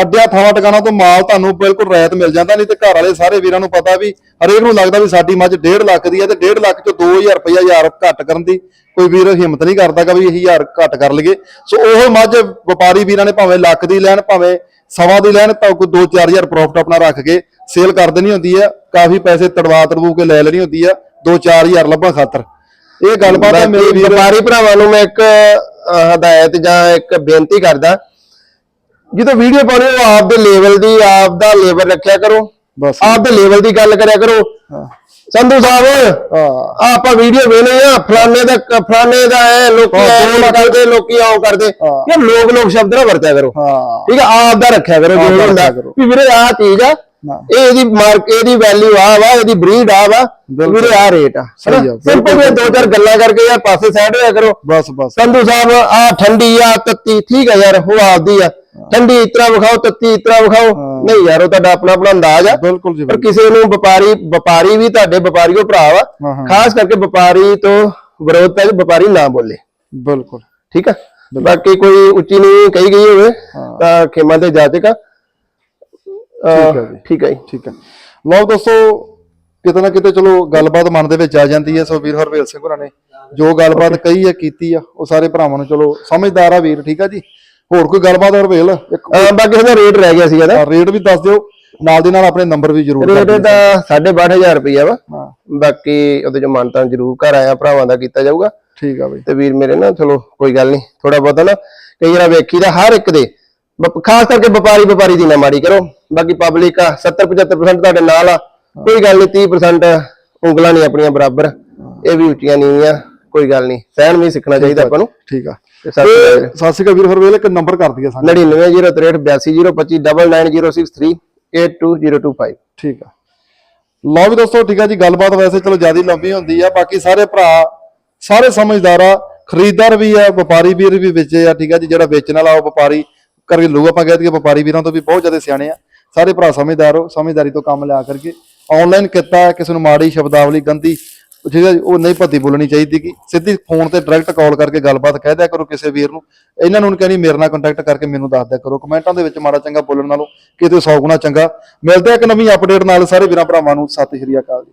ਅੱਡਿਆ ਥਾਵਾਂ ਟਿਕਾਣਾ ਤੋਂ ਮਾਲ ਤੁਹਾਨੂੰ ਬਿਲਕੁਲ ਰਾਇਤ ਮਿਲ ਜਾਂਦਾ ਨਹੀਂ ਤੇ ਘਰ ਵਾਲੇ ਸਾਰੇ ਵੀਰਾਂ ਨੂੰ ਪਤਾ ਵੀ ਹਰੇਕ ਨੂੰ ਲੱਗਦਾ ਵੀ ਸਾਡੀ ਮੱਝ 1.5 ਲੱਖ ਦੀ ਹੈ ਤੇ 1.5 ਲੱਖ ਚੋਂ 2000 ਰੁਪਇਆ ਯਾਰ ਘੱਟ ਕਰਨ ਦੀ ਕੋਈ ਵੀਰ ਹਿੰਮਤ ਨਹੀਂ ਕਰਦਾ ਕਿ ਵੀ ਇਹ ਹਜ਼ਾਰ ਘੱਟ ਕਰ ਲਈਏ। ਸੋ ਉਹ ਮੱਝ ਵਪਾਰੀ ਵੀਰਾਂ ਨੇ ਭਾਵੇਂ ਲੱਖ ਦੀ ਲੈਣ ਭਾਵੇਂ ਸਵਾ ਦੀ ਲੈਣ ਤਾਂ ਕੋਈ 2-4000 ਪ੍ਰੋਫਿਟ ਆਪਣਾ ਰੱਖ ਕੇ ਸੇਲ ਕਰ ਦੇਣੀ ਹੁੰਦੀ ਹੈ ਕਾਫੀ ਪੈਸੇ ਤੜਵਾ ਤੜਵੂ ਕੇ ਲੈ ਲੈਣੀ ਹੁੰਦੀ ਆ 2-4000 ਲੱਭਾਂ ਖਾਤਰ। ਇਹ ਗੱਲਬਾਤ ਹੈ ਮੇਰੇ ਵਪਾਰੀ ਭਰਾਵਾਂ ਨੂੰ ਮੈਂ ਇੱਕ ਹਦਾਇਤ ਜਾਂ ਇੱਕ ਬੇਨਤੀ ਕਰਦਾ ਜਦੋਂ ਵੀਡੀਓ ਪਾਉਣੀ ਉਹ ਆਪ ਦੇ ਲੈਵਲ ਦੀ ਆਪ ਦਾ ਲੈਵਲ ਰੱਖਿਆ ਕਰੋ। ਬਸ। ਆਪ ਦੇ ਲੈਵਲ ਦੀ ਗੱਲ ਕਰਿਆ ਕਰੋ। ਸੰਧੂ ਸਾਹਿਬ ਹਾਂ। ਆਹ ਆਪਾਂ ਵੀਡੀਓ ਵੇਨੇ ਆ ਫਲਾਣੇ ਦਾ ਫਲਾਣੇ ਦਾ ਹੈ ਲੋਕੀ ਐਂ ਕਰਦੇ ਲੋਕੀ ਆਉਂ ਕਰਦੇ। ਹਾਂ। ਯਾਰ ਲੋਕ ਲੋਕ ਸ਼ਬਦ ਨਾ ਵਰਤਿਆ ਕਰੋ। ਹਾਂ। ਠੀਕ ਆ ਆਪ ਦਾ ਰੱਖਿਆ ਕਰੋ ਜੋ ਹੁੰਦਾ। ਵੀ ਵੀਰੇ ਆਹ ਚੀਜ਼ ਆ ਹਾਂ। ਇਹ ਇਹਦੀ ਮਾਰਕ ਇਹਦੀ ਵੈਲਿਊ ਆ ਵਾ ਇਹਦੀ ਬਰੀਡ ਆ ਵਾ। ਵੀਰੇ ਆ। ਰੇਟ ਆ ਆ, ਸਿੰਪਲ ਵੀ ਦੋ ਚਾਰ ਗੱਲਾਂ ਕਰਕੇ ਯਾਰ ਪਾਸੇ ਸਾਈਡ ਹੋਇਆ ਕਰੋ। ਬਸ ਬਸ। ਸੰਧੂ ਸਾਹਿਬ ਆ ਠੰਡੀ ਆ ਤੱਤੀ ਠੀਕ ਆ ਯਾਰ ਉਹ ਆਪਦੀ ਆ। ਠੰਡੀ ਇਤਰਾ ਵਿਖਾਓ ਤੱਤੀ ਇਤਰਾ ਵਿਖਾਓ। ਨਹੀਂ ਯਾਰ ਉਹ ਤੁਹਾਡਾ ਆਪਣਾ ਆਪਣਾ ਅੰਦਾਜ਼ ਆ। ਬਿਲਕੁਲ ਜੀ ਪਰ ਕਿਸੇ ਨੂੰ ਵਪਾਰੀ ਵਪਾਰੀ ਵੀ ਤੁਹਾਡੇ ਵਪਾਰੀਓ ਭਰਾ ਵਾ। ਖਾਸ ਕਰਕੇ ਵਪਾਰੀ ਤੋਂ ਵਿਰੋਧ ਤੱਕ ਵਪਾਰੀ ਨਾ ਬੋਲੇ। ਬਿਲਕੁਲ। ਠੀਕ ਆ? ਬਾਕੀ ਕੋਈ ਉੱਚੀ ਨਹੀਂ ਕਹੀ ਗਈ ਹੋਵੇ ਤਾਂ ਖੇਮਾ ਤੇ ਜੀ। ਠੀਕ ਹੈ ਜੀ। ਠੀਕ ਹੈ ਲਓ ਦੋਸਤੋ ਕਿਤੇ ਨਾ ਕਿਤੇ ਚਲੋ ਗੱਲਬਾਤ ਮਨ ਦੇ ਵਿੱਚ ਆ ਜਾਂਦੀ ਹੈ ਸੋ ਵੀਰ ਹਰਵੇਲ ਸਿੰਘ ਹੋਰਾਂ ਨੇ ਜੋ ਗੱਲਬਾਤ ਕਹੀ ਹੈ ਕੀਤੀ ਆ ਉਹ ਸਾਰੇ ਭਰਾਵਾਂ ਨੂੰ ਚਲੋ ਸਮਝਦਾਰ ਆ ਵੀਰ ਠੀਕ ਆ ਜੀ? ਹੋਰ ਕੋਈ ਗੱਲਬਾਤ ਹਰਵੇਲ ਇੱਕ ਅਹ ਬਾਕੀ ਉਹਦਾ ਰੇਟ ਰਹਿ ਗਿਆ ਸੀਗਾ ਨਾ। ਰੇਟ ਵੀ ਦੱਸ ਦਿਓ। ਨਾਲ ਦੀ ਨਾਲ ਆਪਣੇ ਨੰਬਰ ਵੀ ਜ਼ਰੂਰ ਰੇਟ ਦਾ 62500 ਰੁਪਇਆ ਵਾ। ਬਾਕੀ ਉਹਦੇ ਚ ਮਾਨਤਾਨ ਜ਼ਰੂਰ ਘਰ ਆਇਆ ਭਰਾਵਾਂ ਦਾ ਕੀਤਾ ਜਾਊਗਾ। ਠੀਕ ਆ ਬਈ। ਤੇ ਵੀਰ ਮੇਰੇ ਨਾ ਚਲੋ ਕੋਈ ਗੱਲ ਨਹੀਂ ਥੋੜਾ ਬਹੁਤਾ ਨਾ ਕਈ ਵਾਰ ਵੇਖੀ ਦਾ ਹਰ ਇੱਕ ਦੇ। ਖਾਸ ਕਰਕੇ ਵਪਾਰੀ ਵਪਾਰੀ ਦੀ ਨਾ ਮਾੜੀ ਕਰੋ। ਬਾਕੀ ਪਬਲਿਕ ਆ 70 75% ਤੁਹਾਡੇ ਨਾਲ ਆ। ਕੋਈ ਗੱਲ ਨਹੀਂ 30% ਉਂਗਲਾਂ ਨਹੀਂ ਆਪਣੀਆਂ ਬਰਾਬਰ। ਇਹ ਵੀ ਉੱਚੀਆਂ ਨੀਵੀਆਂ ਕੋਈ ਗੱਲ ਨਹੀਂ ਸਹਿਣ ਵੀ ਸਿੱਖਣਾ ਚਾਹੀਦਾ ਆਪਾਂ ਨੂੰ। ਠੀਕ ਆ। ਤੇ ਸਤਿ ਸ਼੍ਰੀ ਅਕਾਲ ਵੀਰ ਹਰਵੇਲ ਇੱਕ ਨੰਬਰ ਕਰ ਦਈਏ ਸਾਨੂੰ। 9903829063 ਠੀਕ ਆ। ਲਓ ਵੀ ਦੋਸਤੋ ਠੀਕ ਆ ਜੀ ਗੱਲਬਾਤ ਵੈਸੇ ਚਲੋ ਜ਼ਿਆਦਾ ਲੰਬੀ ਹੁੰਦੀ ਆ ਬਾਕੀ ਸਾਰੇ ਭਰਾ ਸਾਰੇ ਸਮਝਦਾਰ ਆ ਖਰੀਦਦਾਰ ਵੀ ਆ ਵਪਾਰੀ ਵੀਰ ਵੀ ਵੇਚੇ ਆ ਠੀਕ ਆ ਜੀ ਜਿਹੜਾ ਵੇਚਣ ਵਾਲਾ ਉਹ ਵਪਾਰੀ ਕਰਕੇ ਲੂ ਆਪਾਂ ਕਹਿ ਦਈਏ ਵਪਾਰੀ ਵੀਰਾਂ ਤੋਂ ਵੀ ਬਹੁਤ ਜ਼ਿਆਦਾ ਸਿਆਣੇ ਆ। ਸਾਰੇ ਭਰਾ ਸਮਝਦਾਰ ਹੋ ਸਮਝਦਾਰੀ ਤੋਂ ਕੰਮ ਲਿਆ ਕਰਕੇ ਆਨਲਾਈਨ ਕੀਤਾ ਕਿਸੇ ਨੂੰ ਮਾੜੀ ਸ਼ਬਦਾਵਲੀ ਗੰਦੀ ਜਿਹਦਾ ਉਹ ਨਹੀਂ ਭੱਦੀ ਬੋਲਣੀ ਚਾਹੀਦੀ ਕਿ ਸਿੱਧੀ ਫੋਨ ਤੇ ਡਾਇਰੈਕਟ ਕਾਲ ਕਰਕੇ ਗੱਲਬਾਤ ਕਹਿ ਦਿਆ ਕਰੋ ਕਿਸੇ ਵੀਰ ਨੂੰ। ਇਹਨਾਂ ਨੂੰ ਕਹਿੰਦੀ ਮੇਰੇ ਨਾਲ ਕੰਟੈਕਟ ਕਰਕੇ ਮੈਨੂੰ ਦੱਸ ਦਿਆ ਕਰੋ। ਕਮੈਂਟਾਂ ਦੇ ਵਿੱਚ ਮਾੜਾ ਚੰਗਾ ਬੋਲਣ ਨਾਲੋਂ ਕਿਤੇ 100 ਗੁਣਾ ਚੰਗਾ। ਮਿਲਦੇ ਆ ਇੱਕ ਨਵੀਂ ਅਪਡੇਟ ਨਾਲ ਸਾਰੇ ਵੀਰਾਂ ਭਰਾਵਾਂ ਨੂੰ। ਸਤਿ ਸ਼੍ਰੀ ਅਕਾਲ ਜੀ।